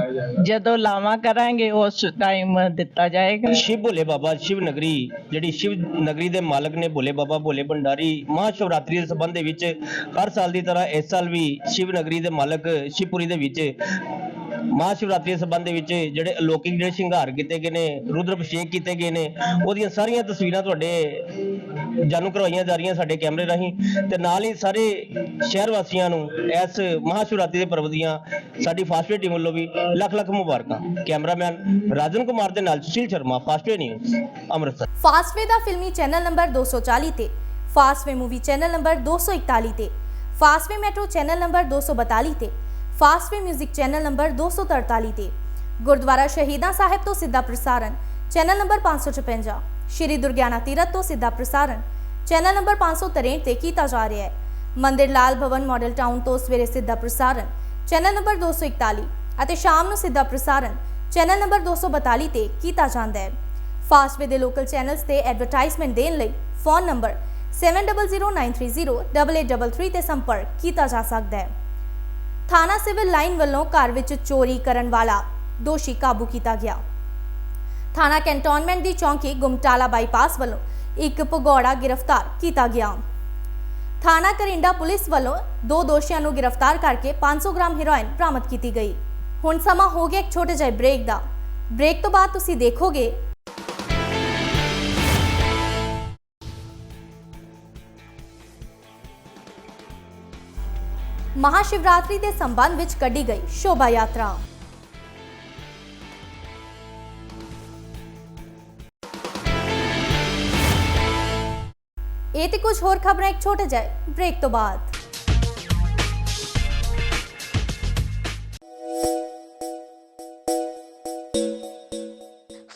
ਜਦੋਂ ਲਾਵਾਂ ਕਰਾਂਗੇ, ਉਸ ਟਾਈਮ ਦਿੱਤਾ ਜਾਏਗਾ। ਸ਼ਿਵ ਭੋਲੇ ਬਾਬਾ, ਸ਼ਿਵ ਨਗਰੀ, ਜਿਹੜੀ ਸ਼ਿਵ ਨਗਰੀ ਦੇ ਮਾਲਕ ਨੇ ਭੋਲੇ ਬਾਬਾ, ਭੋਲੇ ਭੰਡਾਰੀ, ਮਹਾਸ਼ਿਵਰਾਤਰੀ ਦੇ ਸੰਬੰਧ ਦੇ ਵਿੱਚ ਹਰ ਸਾਲ ਦੀ ਤਰ੍ਹਾਂ ਇਸ ਸਾਲ ਵੀ ਸ਼ਿਵ ਨਗਰੀ ਦੇ ਮਾਲਕ ਸ਼ਿਵਪੁਰੀ ਦੇ ਵਿੱਚ ਮਹਾ ਸ਼ਿਵਰਾਤਰੀ ਸੰਬੰਧ ਦੇ ਵਿੱਚ ਜਿਹੜੇ ਅਲੌਕਿਕ ਜਿਹੜੇ ਸ਼ਿੰਗਾਰ ਕੀਤੇ ਗਏ ਨੇ ਰੁਦਰ ਅਭਿਸ਼ੇਕ ਕੀਤੇ ਗਏ ਨੇ, ਉਹਦੀਆਂ ਸਾਰੀਆਂ ਤਸਵੀਰਾਂ ਤੁਹਾਡੇ ਜਾਣੂ ਕਰਵਾਈਆਂ ਜਾ ਰਹੀਆਂ ਸਾਡੇ ਕੈਮਰੇ ਰਾਹੀਂ ਤੇ ਨਾਲ ਹੀ ਸਾਰੇ ਸ਼ਹਿਰ ਵਾਸੀਆਂ ਨੂੰ ਇਸ ਮਹਾ ਦੇ ਪਰਵ ਦੀਆਂ ਸਾਡੀ ਫਾਸਟਵੇ ਟੀਮ ਵੱਲੋਂ ਵੀ ਲੱਖ ਲੱਖ ਮੁਬਾਰਕਾਂ। ਕੈਮਰਾਮੈਨ ਰਾਜਨ ਕੁਮਾਰ ਦੇ ਨਾਲ Sushil Sharma Fastway news Amritsar. Fastway ਦਾ ਫਿਲਮੀ ਚੈਨਲ ਨੰਬਰ 240 ਤੇ ਫਾਸਟਵੇ ਮੂਵੀ ਚੈਨਲ ਨੰਬਰ 241 ਤੇ ਫਾਸਟਵੇ ਮੈਟਰੋ ਚੈਨਲ ਨੰਬਰ 242 ਤੇ ਫਾਸਟਵੇ 뮤직 ਚੈਨਲ ਨੰਬਰ 243 ਤੇ। ਗੁਰਦੁਆਰਾ ਸ਼ਹੀਦਾਂ ਸਾਹਿਬ ਤੋਂ ਸਿੱਧਾ ਪ੍ਰਸਾਰਣ, ਚੈਨਲ ਨੰਬਰ 556 ਸ਼੍ਰੀ ਦੁਰਗਿਆਨਾ ਤੀਰਥ ਤੋਂ ਸਿੱਧਾ ਪ੍ਰਸਾਰਣ, ਚੈਨਲ ਨੰਬਰ 563 ਤੇ ਕੀਤਾ ਜਾ ਰਿਹਾ ਹੈ। ਮੰਦਿਰ ਲਾਲ ਭਵਨ ਮਾਡਲ ਟਾਊਨ ਤੋਂ ਸਵੇਰੇ ਸਿੱਧਾ ਪ੍ਰਸਾਰਣ, ਚੈਨਲ ਨੰਬਰ 241 ਅਤੇ ਸ਼ਾਮ ਨੂੰ ਸਿੱਧਾ ਪ੍ਰਸਾਰਣ, ਚੈਨਲ ਨੰਬਰ 242 ਤੇ ਕੀਤਾ ਜਾਂਦਾ ਹੈ। ਫਾਸਟਵੇ ਦੇ ਲੋਕਲ ਚੈਨਲਸ ਤੇ ਐਡਵਰਟਾਈਜ਼ਮੈਂਟ ਦੇਣ ਲਈ ਫੋਨ ਨੰਬਰ 7009308833 ਤੇ ਸੰਪਰਕ ਕੀਤਾ ਜਾ ਸਕਦਾ ਹੈ। ਥਾਣਾ ਸਿਵਲ ਲਾਈਨ ਵੱਲੋਂ ਘਰ ਵਿੱਚ ਚੋਰੀ ਕਰਨ ਵਾਲਾ ਦੋਸ਼ੀ ਕਾਬੂ ਕੀਤਾ ਗਿਆ। ਥਾਣਾ ਕੈਂਟੋਨਮੈਂਟ ਦੀ ਚੌਂਕੀ ਗੁਮਟਾਲਾ ਬਾਈਪਾਸ ਵੱਲੋਂ ਇੱਕ ਭਗੌੜਾ ਗ੍ਰਿਫਤਾਰ ਕੀਤਾ ਗਿਆ। ਥਾਣਾ ਕਰਿੰਡਾ ਪੁਲਿਸ ਵੱਲੋਂ ਦੋ ਦੋਸ਼ੀਆਂ ਨੂੰ ਗ੍ਰਿਫਤਾਰ ਕਰਕੇ 500 ਗ੍ਰਾਮ ਹੈਰੋਇਨ ਬਰਾਮਦ ਕੀਤੀ ਗਈ। ਹੁਣ ਸਮਾਂ ਹੋ ਗਿਆ ਇੱਕ ਛੋਟੇ ਜਿਹੇ ਬ੍ਰੇਕ ਦਾ। ਬ੍ਰੇਕ ਤੋਂ ਬਾਅਦ ਤੁਸੀਂ ਦੇਖੋਗੇ ਮਹਾਸ਼ਿਵਰਾਤਰੀ ਦੇ ਸੰਬੰਧ ਵਿੱਚ ਕੱਢੀ ਗਈ ਸ਼ੋਭਾ ਯਾਤਰਾ। ਇਹ ਤੇ ਕੁਝ ਹੋਰ ਖਬਰਾਂ, ਇੱਕ ਛੋਟੇ ਜਿਹੇ ਬ੍ਰੇਕ ਤੋਂ ਬਾਅਦ।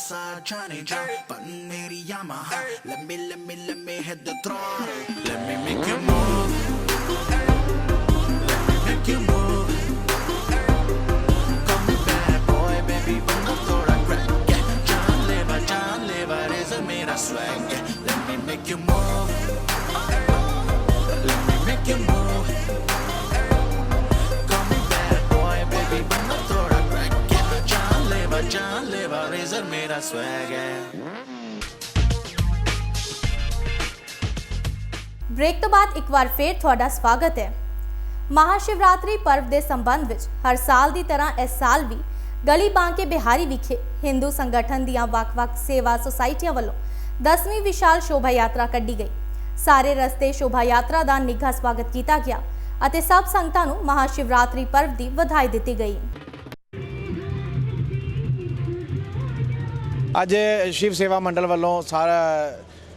side trying to drop Button near Yamaha Let me, let me, let me hit the throttle Let me make you move Let me make you move Call me bad boy, baby, when the floor I crack Yeah, John Lever, John Lever is a made of swag Yeah, let me make you move Let me make you move जानलेवा जानलेवा razor मेरा swag है break ਤੋਂ ਬਾਅਦ ਇੱਕ ਵਾਰ ਫੇਰ ਤੁਹਾਡਾ ਸਵਾਗਤ ਹੈ ਮਹਾਸ਼ਿਵਰਾਤਰੀ ਪਰਵ ਦੇ ਸੰਬੰਧ ਵਿੱਚ ਹਰ ਸਾਲ ਦੀ ਤਰ੍ਹਾਂ ਇਸ ਸਾਲ ਵੀ ਗਲੀ ਬਾਂਕੇ ਬਿਹਾਰੀ ਵਿਖੇ ਹਿੰਦੂ ਸੰਗਠਨ ਦੀਆਂ ਵੱਖ-ਵੱਖ ਸੇਵਾ ਸੁਸਾਇਟੀਆਂ ਵੱਲੋਂ 10ਵੀਂ ਵਿਸ਼ਾਲ ਸ਼ੋਭਾ ਯਾਤਰਾ ਕੱਢੀ ਗਈ ਸਾਰੇ ਰਸਤੇ ਸ਼ੋਭਾ ਯਾਤਰਾ ਦਾ ਨਿੱਘਾ ਸਵਾਗਤ ਕੀਤਾ ਗਿਆ ਅਤੇ ਸਭ ਸੰਗਤਾਂ ਨੂੰ ਮਹਾਸ਼ਿਵਰਾਤਰੀ ਪਰਵ ਦੀ ਵਧਾਈ ਦਿੱਤੀ ਗਈ ਅੱਜ ਸ਼ਿਵ ਸੇਵਾ ਮੰਡਲ ਵੱਲੋਂ ਸਾਰਾ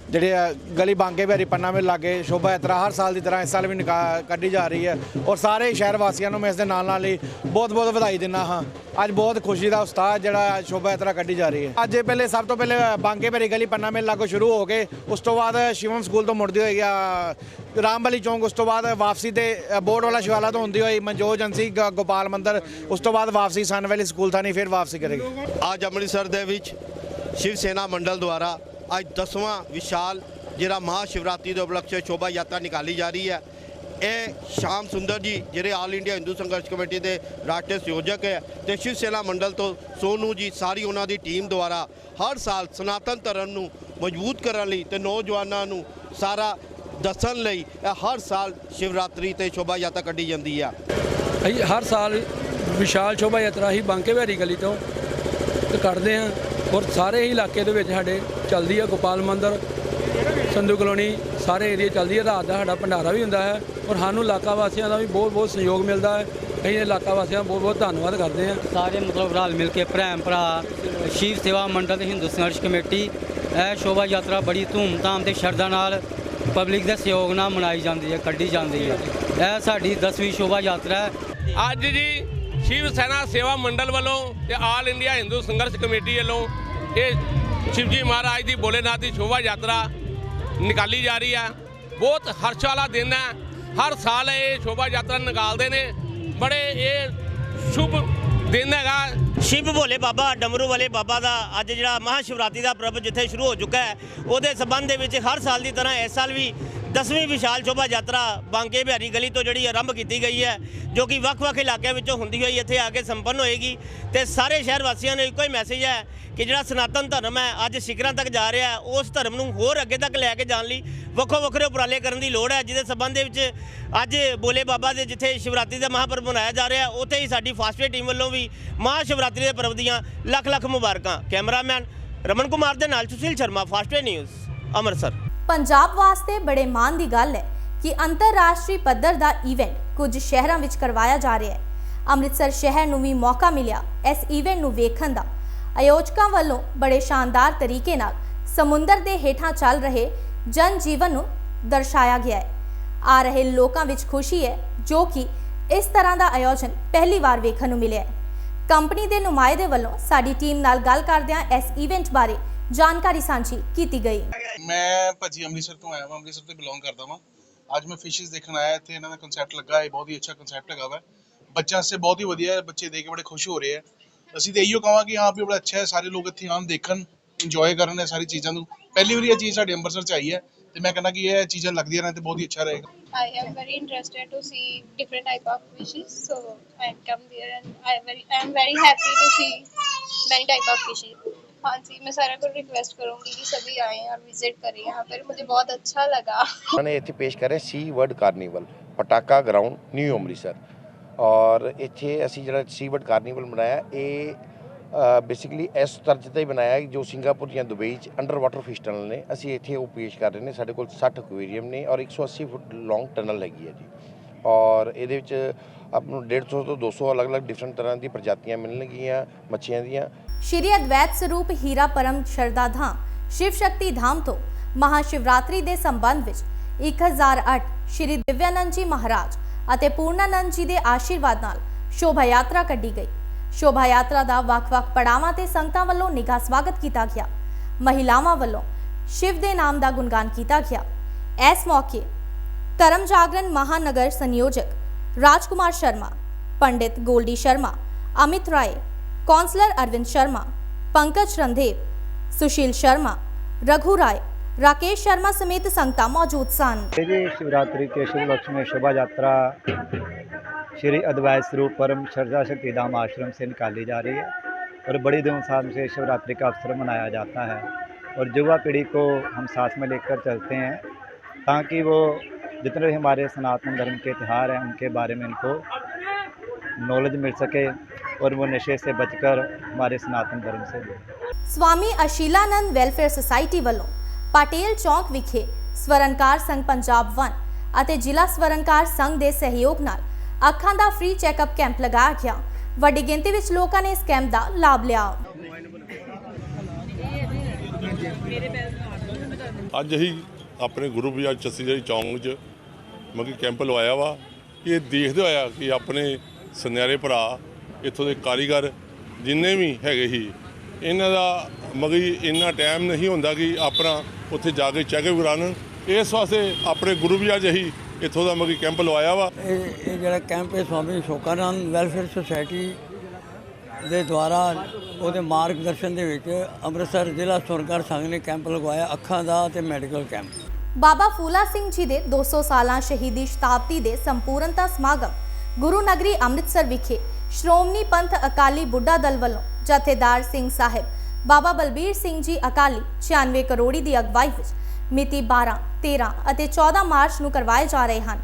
ਜਿਹੜੇ ਆ ਗਲੀ ਬਾਂਕੇ ਬਿਹਾਰੀ ਪੰਨਾ ਮੇਲ ਲਾਗੇ ਸ਼ੋਭਾ ਯਾਤਰਾ ਹਰ ਸਾਲ ਦੀ ਤਰ੍ਹਾਂ ਇਸ ਸਾਲ ਵੀ ਨਿਕਾ- ਕੱਢੀ ਜਾ ਰਹੀ ਹੈ ਔਰ ਸਾਰੇ ਸ਼ਹਿਰ ਵਾਸੀਆਂ ਨੂੰ ਮੈਂ ਇਸ ਦੇ ਨਾਲ ਨਾਲ ਹੀ ਬਹੁਤ ਬਹੁਤ ਵਧਾਈ ਦਿੰਦਾ ਹਾਂ। ਅੱਜ ਬਹੁਤ ਖੁਸ਼ੀ ਦਾ ਉਸਤਾਦ ਜਿਹੜਾ ਸ਼ੋਭਾ ਯਾਤਰਾ ਕੱਢੀ ਜਾ ਰਹੀ ਹੈ। ਅੱਜ ਪਹਿਲੇ ਸਭ ਤੋਂ ਪਹਿਲੇ ਬਾਂਕੇ ਬਿਹਾਰੀ ਗਲੀ ਪੰਨਾ ਮੇਲ ਲਾਗੋ ਸ਼ੁਰੂ ਹੋ ਕੇ ਉਸ ਤੋਂ ਬਾਅਦ ਸ਼ਿਵਮ ਸਕੂਲ ਤੋਂ ਮੁੜਦੀ ਹੋਈ ਆ, ਰਾਮਬਲੀ ਚੌਂਕ ਉਸ ਤੋਂ ਬਾਅਦ ਵਾਪਸੀ ਤੇ ਬੋਰਡ ਵਾਲਾ ਸ਼ਿਵਾਲਾ ਤੋਂ ਹੁੰਦੀ ਹੋਈ ਮਨਜੋਜ ਏਜੰਸੀ ਗੋਪਾਲ ਮੰਦਰ, ਉਸ ਤੋਂ ਬਾਅਦ ਵਾਪਸੀ ਸਨ ਵੈਲੀ ਸਕੂਲ ਥਾਣੀ ਫਿਰ ਵਾਪਸੀ ਕਰੇਗੀ। ਅੱਜ ਅੰਮ੍ਰਿਤਸਰ ਦੇ ਵਿੱਚ ਸ਼ਿਵ ਸੈਨਾ ਮੰਡਲ ਦੁਆਰਾ ਅੱਜ 10ਵਾਂ ਵਿਸ਼ਾਲ ਜਿਹੜਾ ਮਹਾ ਸ਼ਿਵਰਾਤਰੀ ਦੇ ਉਪਲਕਸ਼ ਸ਼ੋਭਾ ਯਾਤਰਾ ਨਿਕਾਲੀ ਜਾ ਰਹੀ ਹੈ। ਇਹ ਸ਼ਾਮ ਸੁੰਦਰ ਜੀ, ਜਿਹੜੇ ਆਲ ਇੰਡੀਆ ਹਿੰਦੂ ਸੰਘਰਸ਼ ਕਮੇਟੀ ਦੇ ਰਾਸ਼ਟਰੀ ਸੰਯੋਜਕ ਹੈ ਤੇ ਸ਼ਿਵ ਸੈਨਾ ਮੰਡਲ ਤੋਂ ਸੋਨੂ ਜੀ ਸਾਰੀ ਉਹਨਾਂ ਦੀ ਟੀਮ ਦੁਆਰਾ ਹਰ ਸਾਲ ਸਨਾਤਨ ਧਰਮ ਨੂੰ ਮਜ਼ਬੂਤ ਕਰਨ ਲਈ ਤੇ ਨੌਜਵਾਨਾਂ ਨੂੰ ਸਾਰਾ ਦੱਸਣ ਲਈ ਇਹ ਹਰ ਸਾਲ ਸ਼ਿਵਰਾਤਰੀ ਤੇ ਸ਼ੋਭਾ ਯਾਤਰਾ ਕੱਢੀ ਜਾਂਦੀ ਆ। ਹਰ ਸਾਲ ਵਿਸ਼ਾਲ ਸ਼ੋਭਾ ਯਾਤਰਾ ਹੀ ਬਾਂਕੇ ਬਿਹਾਰੀ ਗਲੀ ਤੋਂ ਤੇ ਕੱਢਦੇ ਹਾਂ। ਔਰ ਸਾਰੇ ਹੀ ਇਲਾਕੇ ਦੇ ਵਿੱਚ ਸਾਡੇ ਚੱਲਦੀ ਹੈ ਗੋਪਾਲ ਮੰਦਰ ਸੰਧੂ ਕਲੋਨੀ ਸਾਰੇ ਏਰੀਆ ਚੱਲਦੀ ਹੈ ਰਾਤ ਦਾ ਸਾਡਾ ਭੰਡਾਰਾ ਵੀ ਹੁੰਦਾ ਹੈ ਔਰ ਸਾਨੂੰ ਇਲਾਕਾ ਵਾਸੀਆਂ ਦਾ ਵੀ ਬਹੁਤ ਬਹੁਤ ਸਹਿਯੋਗ ਮਿਲਦਾ ਹੈ। ਅਸੀਂ ਇਲਾਕਾ ਵਾਸੀਆਂ ਦਾ ਬਹੁਤ ਬਹੁਤ ਧੰਨਵਾਦ ਕਰਦੇ ਹਾਂ। ਸਾਰੇ ਮਤਲਬ ਰਲ ਮਿਲ ਕੇ ਭੈਣ ਭਰਾ ਸ਼ਿਵ ਸੇਵਾ ਮੰਡਲ ਤੇ ਹਿੰਦੂ ਸੰਘਰਸ਼ ਕਮੇਟੀ ਇਹ ਸ਼ੋਭਾ ਯਾਤਰਾ ਬੜੀ ਧੂਮਧਾਮ ਤੇ ਸ਼ਰਧਾ ਨਾਲ ਪਬਲਿਕ ਦੇ ਸਹਿਯੋਗ ਨਾਲ ਮਨਾਈ ਜਾਂਦੀ ਹੈ ਕੱਢੀ ਜਾਂਦੀ ਹੈ। ਇਹ ਸਾਡੀ 10ਵੀਂ ਸ਼ੋਭਾ ਯਾਤਰਾ ਹੈ। ਅੱਜ ਜੀ ਸ਼ਿਵ ਸੈਨਾ ਸੇਵਾ ਮੰਡਲ ਵੱਲੋਂ ਤੇ ਆਲ ਇੰਡੀਆ ਹਿੰਦੂ ਸੰਘਰਸ਼ ਕਮੇਟੀ ਵੱਲੋਂ ਇਹ ਸ਼ਿਵਜੀ ਮਹਾਰਾਜ ਦੀ ਭੋਲੇਨਾਥ ਦੀ ਸ਼ੋਭਾ ਯਾਤਰਾ ਨਿਕਾਲੀ ਜਾ ਰਹੀ ਹੈ। ਬਹੁਤ ਹਰਸ਼ ਵਾਲਾ ਦਿਨ ਹੈ। ਹਰ ਸਾਲ ਇਹ ਸ਼ੋਭਾ ਯਾਤਰਾ ਨਿਕਾਲਦੇ ਨੇ। ਬੜੇ ਇਹ ਸ਼ੁਭ ਦਿਨ ਹੈਗਾ। ਸ਼ਿਵ ਭੋਲੇ ਬਾਬਾ, ਡਮਰੂ ਵਾਲੇ ਬਾਬਾ ਦਾ ਅੱਜ ਜਿਹੜਾ ਮਹਾਸ਼ਿਵਰਾਤਰੀ ਦਾ ਪ੍ਰਭ ਜਿੱਥੇ ਸ਼ੁਰੂ ਹੋ ਚੁੱਕਾ ਹੈ, ਉਹਦੇ ਸਬੰਧ ਦੇ ਵਿੱਚ ਹਰ ਸਾਲ ਦੀ ਤਰ੍ਹਾਂ ਇਸ ਸਾਲ ਵੀ ਦਸਵੀਂ ਵਿਸ਼ਾਲ ਸ਼ੋਭਾ ਯਾਤਰਾ ਬਾਂਕੇ ਬਿਹਾਰੀ ਗਲੀ ਤੋਂ ਜਿਹੜੀ ਆਰੰਭ ਕੀਤੀ ਗਈ ਹੈ, ਜੋ ਕਿ ਵੱਖ-ਵੱਖ ਇਲਾਕਿਆਂ ਵਿੱਚੋਂ ਹੁੰਦੀ ਹੋਈ ਇੱਥੇ ਆ ਕੇ ਸੰਪੰਨ ਹੋਏਗੀ। ਤੇ ਸਾਰੇ ਸ਼ਹਿਰ ਵਾਸੀਆਂ ਨੂੰ ਇੱਕੋ ਹੀ ਮੈਸੇਜ ਹੈ ਕਿ ਜਿਹੜਾ ਸਨਾਤਨ ਧਰਮ ਹੈ, ਅੱਜ ਸਿਖਰਾਂ ਤੱਕ ਜਾ ਰਿਹਾ ਹੈ, ਉਸ ਧਰਮ ਨੂੰ ਹੋਰ ਅੱਗੇ ਤੱਕ ਲੈ ਕੇ ਜਾਣ ਲਈ ਵੱਖੋ ਵੱਖਰੇ ਉਪਰਾਲੇ ਕਰਨ ਦੀ ਲੋੜ ਹੈ, ਜਿਹਦੇ ਸਬੰਧ ਦੇ ਵਿੱਚ ਅੱਜ ਬੋਲੇ ਬਾਬਾ ਦੇ ਜਿੱਥੇ ਸ਼ਿਵਰਾਤਰੀ ਦਾ ਮਹਾਂਪਰਵ ਮਨਾਇਆ ਜਾ ਰਿਹਾ, ਉੱਥੇ ਹੀ ਸਾਡੀ ਫਾਸਟਵੇ ਟੀਮ ਵੱਲੋਂ ਵੀ ਮਹਾ ਸ਼ਿਵਰਾਤਰੀ ਦੇ ਪਰਵ ਦੀਆਂ ਲੱਖ ਲੱਖ ਮੁਬਾਰਕਾਂ। ਕੈਮਰਾਮੈਨ ਰਮਨ ਕੁਮਾਰ ਦੇ ਨਾਲ ਸੁਸ਼ੀਲ ਸ਼ਰਮਾ ਫਾਸਟਵੇ ਨਿਊਜ਼, ਅੰਮ੍ਰਿਤਸਰ। ਪੰਜਾਬ ਵਾਸਤੇ ਬੜੇ ਮਾਣ ਦੀ ਗੱਲ ਹੈ ਕਿ ਅੰਤਰਰਾਸ਼ਟਰੀ ਪੱਧਰ ਦਾ ਇਵੈਂਟ ਕੁਝ ਸ਼ਹਿਰਾਂ ਵਿੱਚ ਕਰਵਾਇਆ ਜਾ ਰਿਹਾ ਹੈ। ਅੰਮ੍ਰਿਤਸਰ ਸ਼ਹਿਰ ਨੂੰ ਵੀ ਮੌਕਾ ਮਿਲਿਆ ਇਸ ਇਵੈਂਟ ਨੂੰ ਵੇਖਣ ਦਾ। ਆਯੋਜਕਾਂ ਵੱਲੋਂ ਬੜੇ ਸ਼ਾਨਦਾਰ ਤਰੀਕੇ ਨਾਲ ਸਮੁੰਦਰ ਦੇ ਹੇਠਾਂ ਚੱਲ ਰਹੇ ਜਨ ਜੀਵਨ ਨੂੰ ਦਰਸਾਇਆ ਗਿਆ ਹੈ। ਆ ਰਹੇ ਲੋਕਾਂ ਵਿੱਚ ਖੁਸ਼ੀ ਹੈ ਜੋ ਕਿ ਇਸ ਤਰ੍ਹਾਂ ਦਾ ਆਯੋਜਨ ਪਹਿਲੀ ਵਾਰ ਵੇਖਣ ਨੂੰ ਮਿਲਿਆ ਹੈ। ਕੰਪਨੀ ਦੇ ਨੁਮਾਇੰਦੇ ਵੱਲੋਂ ਸਾਡੀ ਟੀਮ ਨਾਲ ਗੱਲ ਕਰਦਿਆਂ ਇਸ ਇਵੈਂਟ ਬਾਰੇ ਜਾਣਕਾਰੀ ਸਾਂਝੀ ਕੀਤੀ ਗਈ। ਮੈਂ ਭਾਜੀ ਅੰਮ੍ਰਿਤਸਰ ਤੋਂ ਆਇਆ ਹਾਂ ਅੰਮ੍ਰਿਤਸਰ ਤੋਂ ਬਿਲੋਂਗ ਕਰਦਾ ਹਾਂ ਅੱਜ ਮੈਂ ਫਿਸ਼ਸ ਦੇਖਣ ਆਇਆ, ਇੱਥੇ ਇਹਨਾਂ ਦਾ ਕਨਸੈਪਟ ਲੱਗਾ ਹੈ ਬਹੁਤ ਹੀ ਅੱਛਾ ਕਨਸੈਪਟ ਹੈਗਾ ਵਾ। ਬੱਚਿਆਂ ਵਾਸਤੇ ਬਹੁਤ ਹੀ ਵਧੀਆ ਹੈ ਬੱਚੇ ਦੇਖ ਕੇ ਬੜੇ ਖੁਸ਼ ਹੋ ਰਹੇ ਆ। ਅਸੀਂ ਤੇ ਇਹੀਓ ਕਹਾਂਗੇ ਹਾਂ, ਵੀ ਬੜਾ ਅੱਛਾ ਹੈ, ਸਾਰੇ ਲੋਕ ਇੱਥੇ ਆਉਣ, ਦੇਖਣ ਇੰਜੋਏ ਕਰਨ ਇਹ ਸਾਰੀ ਚੀਜ਼ਾਂ ਨੂੰ। ਪਹਿਲੀ ਵਾਰੀ ਇਹ ਚੀਜ਼ ਸਾਡੇ ਅੰਮ੍ਰਿਤਸਰ ਚ ਆਈ ਹੈ। ਤੇ ਮੈਂ ਕਹਿੰਦਾ ਕਿ ਇਹ ਚੀਜ਼ਾਂ ਲੱਗਦੀਆਂ ਰਹਿਣ ਤੇ ਬਹੁਤ ਹੀ ਅੱਛਾ ਰਹੇਗਾ I am very interested to see different type of fishes. So I come there and I am very I am very happy to see many type of fishes. हाँ जी मैं सारा को रिक्वेस्ट करूंगी कि सभी आए और विजिट करें यहाँ पर मुझे बहुत अच्छा लगा मैंने ਇੱਥੇ ਪੇਸ਼ ਕਰ ਰਿਹਾ ਸੀ world carnival Pataka ground New Amritsar ਔਰ ਇੱਥੇ ਅਸੀਂ ਜਿਹੜਾ ਸੀ ਵਰਡ ਕਾਰਨੀਵਲ ਬਣਾਇਆ ਇਹ ਬੇਸਿਕਲੀ ਇਸ ਤਰਜ਼ ਤੇ ਬਣਾਇਆ ਜੋ ਸਿੰਗਾਪੁਰ ਜਾਂ ਦੁਬਈ ਚ ਅੰਡਰ ਵਾਟਰ ਫਿਸ਼ ਟਨਲ ਨੇ, ਅਸੀਂ ਇੱਥੇ ਉਹ ਪੇਸ਼ ਕਰ ਰਹੇ ਨੇ, ਸਾਡੇ ਕੋਲ 60 ਐਕੁਆਰੀਅਮ ਨੇ ਔਰ 180 ਫੁੱਟ ਲੌਂਗ ਟਨਲ ਹੈਗੀ ਹੈ ਜੀ। ਔਰ ਇਹਦੇ ਵਿੱਚ ਆਪ ਨੂੰ 150 ਤੋਂ 200 ਅਲੱਗ-ਅਲੱਗ ਡਿਫਰੈਂਟ ਤਰ੍ਹਾਂ ਦੀ ਪ੍ਰਜਾਤੀਆਂ ਮਿਲਣਗੀਆਂ, ਮੱਛੀਆਂ ਦੀਆਂ। ਸ਼੍ਰੀ ਅਦਵੈਤ ਸਰੂਪ ਹੀਰਾ ਪਰਮ ਸ਼ਰਦਾ ਧਾਮ, ਸ਼ਿਵ ਸ਼ਕਤੀ ਧਾਮ ਤੋਂ ਮਹਾਸ਼ਿਵਰਾਤਰੀ ਦੇ ਸੰਬੰਧ ਵਿੱਚ 1008 ਸ਼੍ਰੀ ਦਿਵਿਆਨੰਦ ਜੀ ਮਹਾਰਾਜ ਅਤੇ ਪੂਰਨਾਨੰਦ ਜੀ ਦੇ ਆਸ਼ੀਰਵਾਦ ਨਾਲ ਸ਼ੋਭਾ ਯਾਤਰਾ ਕੱਢੀ ਗਈ। ਸ਼ੋਭਾ ਯਾਤਰਾ ਦਾ ਵੱਖ-ਵੱਖ ਪੜਾਵਾਂ ਤੇ ਸੰਗਤਾਂ ਵੱਲੋਂ ਨਿੱਘਾ ਸਵਾਗਤ ਕੀਤਾ ਗਿਆ ਮਹਿਲਾਵਾਂ ਵੱਲੋਂ ਸ਼ਿਵ ਦੇ ਨਾਮ ਦਾ ਗੁਣਗਾਨ ਕੀਤਾ ਗਿਆ ਇਸ ਮੌਕੇ ਧਰਮ ਜਾਗਰਣ ਮਹਾਨਗਰ ਸੰਯੋਜਕ ਰਾਜਕੁਮਾਰ ਸ਼ਰਮਾ ਪੰਡਿਤ ਗੋਲਡੀ ਸ਼ਰਮਾ ਅਮਿਤ ਰਾਏ ਕੌਂਸਲਰ ਅਰਵਿੰਦ ਸ਼ਰਮਾ ਪੰਕਜ ਰੰਧੇਵ ਸੁਸ਼ੀਲ ਸ਼ਰਮਾ रघु राय राकेश शर्मा समेत संगता मौजूद सन जी शिवरात्रि के शुभ लक्ष्य में शोभा यात्रा श्री अद्वैत स्वरूप परम श्रद्धा शक्ति धाम आश्रम से निकाली जा रही है और बड़ी धूमधाम से शिवरात्रि का अवसर मनाया जाता है और युवा पीढ़ी को हम साथ में लेकर चलते हैं ताकि वो जितने भी हमारे सनातन धर्म के त्यौहार हैं उनके बारे में इनको नॉलेज मिल सके और वो नशे से बचकर हमारे सनातन धर्म से ਸਵਾਮੀ ਅਸ਼ੀਲਾਨੰਦ ਵੈਲਫੇਅਰ ਸੁਸਾਇਟੀ ਵੱਲੋਂ ਪਾਟੇਲ ਚੌਕ ਵਿਖੇ ਸਵਰਨਕਾਰ ਸੰਘ ਪੰਜਾਬ 1 ਅਤੇ ਜ਼ਿਲ੍ਹਾ ਸਵਰਨਕਾਰ ਸੰਘ ਦੇ ਸਹਿਯੋਗ ਨਾਲ ਅੱਖਾਂ ਦਾ ਫ੍ਰੀ ਚੈੱਕਅਪ ਕੈਂਪ ਲਗਾਇਆ ਗਿਆ। ਵੱਡੀ ਗਿਣਤੀ ਵਿੱਚ ਲੋਕਾਂ ਨੇ ਇਸ ਕੈਂਪ ਦਾ ਲਾਭ ਲਿਆ। ਅੱਜ ਅਸੀਂ ਆਪਣੇ ਗੁਰੂ ਬਾਜ਼ਾਰ ਚੱਸੀ ਜਿਹੜੀ ਚੌਂਕ 'ਚ ਮਗੀ ਕੈਂਪ ਲਵਾਇਆ ਵਾ। ਇਹ ਦੇਖਦੇ ਹੋਇਆ ਕਿ ਆਪਣੇ ਸੁਨਿਆਰੇ ਭਰਾ ਇੱਥੋਂ ਦੇ ਕਾਰੀਗਰ ਜਿੰਨੇ ਵੀ ਹੈਗੇ ਸੀ, ਇਹਨਾਂ ਦਾ ਮਗੀ ਇੰਨਾ ਟਾਈਮ ਨਹੀਂ ਹੁੰਦਾ ਕਿ ਆਪਣਾ ਉੱਥੇ ਜਾ ਕੇ ਚੈੱਕਅਪ ਕਰਾਉਣ। ਇਸ ਵਾਸਤੇ ਆਪਣੇ ਗੁਰੂ ਬਾਜ਼ਾਰ 'ਚ ਅਸੀਂ ਇੱਥੋਂ ਦਾ ਮਗੀ ਕੈਂਪ ਲਵਾਇਆ ਵਾ? ਇਹ ਇਹ ਜਿਹੜਾ ਕੈਂਪ ਹੈ ਸਵਾਮੀ ਸ਼ੋਕਾਨੰਦ ਵੈਲਫੇਅਰ ਸੁਸਾਇਟੀ ਦੇ ਦੁਆਰਾ ਉਹਦੇ ਮਾਰਗਦਰਸ਼ਨ ਦੇ ਵਿੱਚ ਅੰਮ੍ਰਿਤਸਰ ਜ਼ਿਲ੍ਹਾ ਸੁਰਗਰ ਸੰਘ ਨੇ ਕੈਂਪ ਲਗਵਾਇਆ ਅੱਖਾਂ ਦਾ ਤੇ ਮੈਡੀਕਲ ਕੈਂਪ ਬਾਬਾ ਫੂਲਾ ਸਿੰਘ ਜੀ ਦੇ 200 ਸਾਲਾਂ ਸ਼ਹੀਦੀ ਸ਼ਤਾਬਦੀ ਦੇ ਸੰਪੂਰਨਤਾ ਸਮਾਗਮ ਗੁਰੂ ਨਗਰੀ ਅੰਮ੍ਰਿਤਸਰ ਵਿਖੇ ਸ਼੍ਰੋਮਣੀ ਪੰਥ ਅਕਾਲੀ ਬੁੱਢਾ ਦਲ ਵੱਲੋਂ ਜਥੇਦਾਰ ਸਿੰਘ ਸਾਹਿਬ ਬਾਬਾ ਬਲਬੀਰ ਸਿੰਘ ਜੀ ਅਕਾਲੀ 96 ਕਰੋੜੀ ਦੀ ਅਗਵਾਈ ਵਿੱਚ ਮਿਤੀ 12 13 ਅਤੇ 14 ਮਾਰਚ ਨੂੰ ਕਰਵਾਏ ਜਾ ਰਹੇ ਹਨ।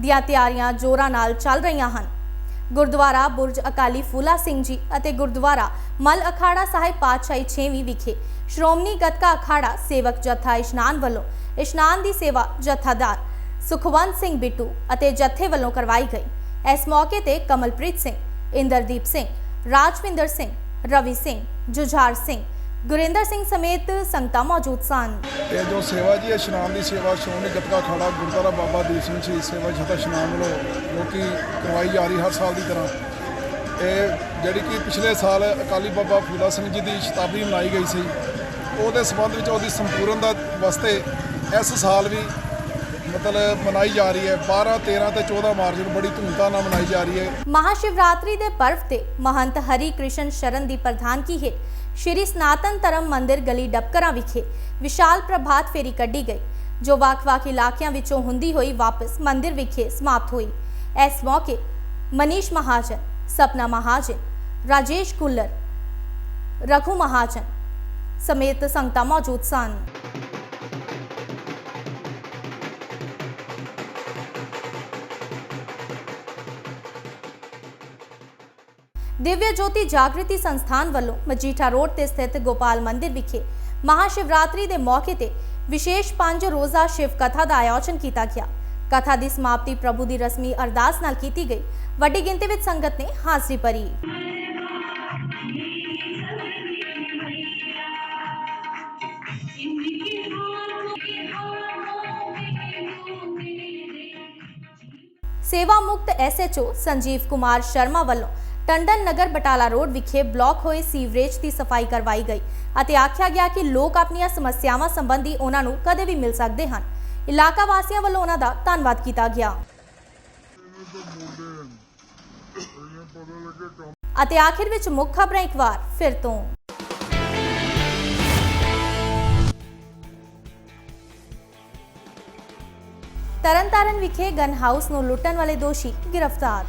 ਦੀਆਂ ਤਿਆਰੀਆਂ ਜ਼ੋਰਾਂ ਨਾਲ ਚੱਲ ਰਹੀਆਂ ਹਨ। ਗੁਰਦੁਆਰਾ ਬੁਰਜ ਅਕਾਲੀ ਫੂਲਾ ਸਿੰਘ ਜੀ ਅਤੇ ਗੁਰਦੁਆਰਾ ਮਲ ਅਖਾੜਾ ਸਾਹਿਬ ਪਾਤਸ਼ਾਹੀ 6ਵੀਂ ਵਿਖੇ ਸ਼੍ਰੋਮਣੀ ਗੱਤਕਾ ਅਖਾੜਾ ਸੇਵਕ ਜਥਾ ਇਸ਼ਨਾਨ ਵੱਲੋਂ ਇਸ਼ਨਾਨ ਦੀ ਸੇਵਾ ਜਥਾਦਾਰ ਸੁਖਵੰਤ ਸਿੰਘ ਬਿੱਟੂ ਅਤੇ ਜਥੇ ਵੱਲੋਂ ਕਰਵਾਈ ਗਈ। ਇਸ ਮੌਕੇ ਤੇ ਕਮਲਪ੍ਰੀਤ ਸਿੰਘ, ਇੰਦਰਦੀਪ ਸਿੰਘ, ਰਾਜਵਿੰਦਰ ਸਿੰਘ, ਰਵੀ ਸਿੰਘ, ਜੁਝਾਰ ਸਿੰਘ ਗੁਰਿੰਦਰ ਸਿੰਘ ਸਮੇਤ ਸੰਗਤਾਂ ਮੌਜੂਦ ਸਨ। ਇਹ ਜੋ ਸੇਵਾ ਜੀ ਇਸ਼ਨਾਨ ਦੀ ਸੇਵਾ ਸ਼੍ਰੋਮਣੀ ਗੱਤਕਾ ਖਾੜਾ ਗੁਰਦੁਆਰਾ ਬਾਬਾ ਦੀਪ ਸਿੰਘ ਜੀ ਸੇਵਾ ਜਥਾ ਇਸ਼ਨਾਨ ਵੱਲੋਂ ਜੋ ਕਿ ਕਰਵਾਈ ਜਾ ਰਹੀ ਹਰ ਸਾਲ ਦੀ ਤਰ੍ਹਾਂ। ਇਹ ਜਿਹੜੀ ਕਿ ਪਿਛਲੇ ਸਾਲ ਅਕਾਲੀ ਬਾਬਾ ਫੂਲਾ ਸਿੰਘ ਜੀ ਦੀ ਸ਼ਤਾਬਦੀ ਮਨਾਈ ਗਈ ਸੀ ਉਹਦੇ ਸੰਬੰਧ ਵਿੱਚ ਉਹਦੀ ਸੰਪੂਰਨਤਾ ਵਾਸਤੇ ਇਸ ਸਾਲ ਵੀ ਮਤਲਬ ਮਨਾਈ ਜਾ ਰਹੀ ਹੈ। 12 13 ਤੇ 14 ਮਾਰਚ ਨੂੰ ਬੜੀ ਧੂਮਧਾਮ ਨਾਲ ਮਨਾਈ ਜਾ ਰਹੀ ਹੈ। ਮਹਾਸ਼ਿਵਰਾਤਰੀ ਦੇ ਪਰਵ ਤੇ ਮਹੰਤ ਹਰੀ ਕ੍ਰਿਸ਼ਨ ਸ਼ਰਨ ਦੀ ਪ੍ਰਧਾਨਗੀ ਹੇਠ ਸ਼੍ਰੀ ਸਨਾਤਨ ਧਰਮ ਮੰਦਿਰ ਗਲੀ ਡਬਕਰਾਂ ਵਿਖੇ ਵਿਸ਼ਾਲ ਪ੍ਰਭਾਤ ਫੇਰੀ ਕੱਢੀ ਗਈ, ਜੋ ਵੱਖ-ਵੱਖ ਇਲਾਕਿਆਂ ਵਿੱਚੋਂ ਹੁੰਦੀ ਹੋਈ ਵਾਪਸ ਮੰਦਿਰ ਵਿਖੇ ਸਮਾਪਤ ਹੋਈ। ਇਸ ਮੌਕੇ ਮਨੀਸ਼ ਮਹਾਜਨ, ਸਪਨਾ ਮਹਾਜਨ, ਰਾਜੇਸ਼ ਕੁੱਲਰ, ਰਘੂ ਮਹਾਜਨ ਸਮੇਤ ਸੰਗਤਾਂ ਮੌਜੂਦ ਸਨ। ਦਿਵਯ ਜੋਤੀ ਜਾਗ੍ਰਿਤੀ ਸੰਸਥਾਨ ਵੱਲੋਂ ਮਜੀਠਾ ਰੋਡ ਤੇ ਸਥਿਤ ਗੋਪਾਲ ਮੰਦਿਰ ਵਿਖੇ ਮਹਾਸ਼ਿਵਰਾਤਰੀ ਦੇ ਮੌਕੇ ਤੇ ਵਿਸ਼ੇਸ਼ ਪੰਜ ਰੋਜ਼ਾ ਸ਼ਿਵ ਕਥਾ ਦਾ ਆਯੋਜਨ ਕੀਤਾ ਗਿਆ। ਕਥਾ ਦੀ ਸਮਾਪਤੀ ਪ੍ਰਭੂ ਦੀ ਰਸਮੀ ਅਰਦਾਸ ਨਾਲ ਕੀਤੀ ਗਈ। ਵੱਡੀ ਗਿਣਤੀ ਵਿੱਚ ਸੰਗਤ ਨੇ ਹਾਜ਼ਰੀ ਭਰੀ। ਸੇਵਾ ਮੁਕਤ ਐਸਐਚਓ ਸੰਜੀਵ ਕੁਮਾਰ ਸ਼ਰਮਾ ਵੱਲੋਂ ਟੰਡਨ ਨਗਰ ਬਟਾਲਾ ਰੋਡ ਵਿਖੇ ਬਲਾਕ ਹੋਏ ਸੀਵਰੇਜ ਦੀ ਸਫ਼ਾਈ ਕਰਵਾਈ ਗਈ ਅਤੇ ਆਖਿਆ ਗਿਆ ਕਿ ਲੋਕ ਆਪਣੀਆਂ ਸਮੱਸਿਆਵਾਂ ਸੰਬੰਧੀ ਉਹਨਾਂ ਨੂੰ ਕਦੇ ਵੀ ਮਿਲ ਸਕਦੇ ਹਨ। ਇਲਾਕਾ ਵਾਸੀਆਂ ਵੱਲੋਂ ਉਹਨਾਂ ਦਾ ਧੰਨਵਾਦ ਕੀਤਾ ਗਿਆ। ਅਤੇ ਆਖਿਰ ਵਿੱਚ ਮੁੱਖ ਖਬਰਾਂ ਇੱਕ ਵਾਰ ਫਿਰ ਤੋਂ। ਤਰਨਤਾਰਨ ਵਿਖੇ ਗਨ ਹਾਊਸ ਨੂੰ ਲੁੱਟਣ ਵਾਲੇ ਦੋਸ਼ੀ ਗ੍ਰਿਫਤਾਰ।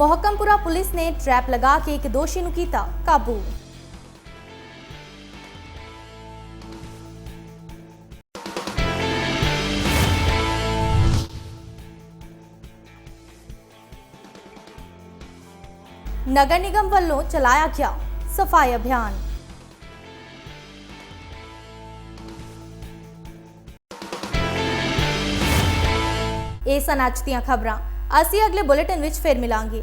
ਮੋਹਕਮਪੁਰਾ ਪੁਲਿਸ ਨੇ ਟ੍ਰੈਪ ਲਗਾ ਕੇ ਇੱਕ ਦੋਸ਼ੀ ਨੂੰ ਕੀਤਾ ਕਾਬੂ ਨਗਰ ਨਿਗਮ ਵੱਲੋਂ ਚਲਾਇਆ ਗਿਆ ਸਫ਼ਾਈ ਅਭਿਆਨ ਇਹ ਸਨ ਅੱਜ ਦੀਆਂ ਖਬਰਾਂ ਅਸੀਂ ਅਗਲੇ ਬੁਲੇਟਿਨ ਵਿੱਚ ਫਿਰ ਮਿਲਾਂਗੇ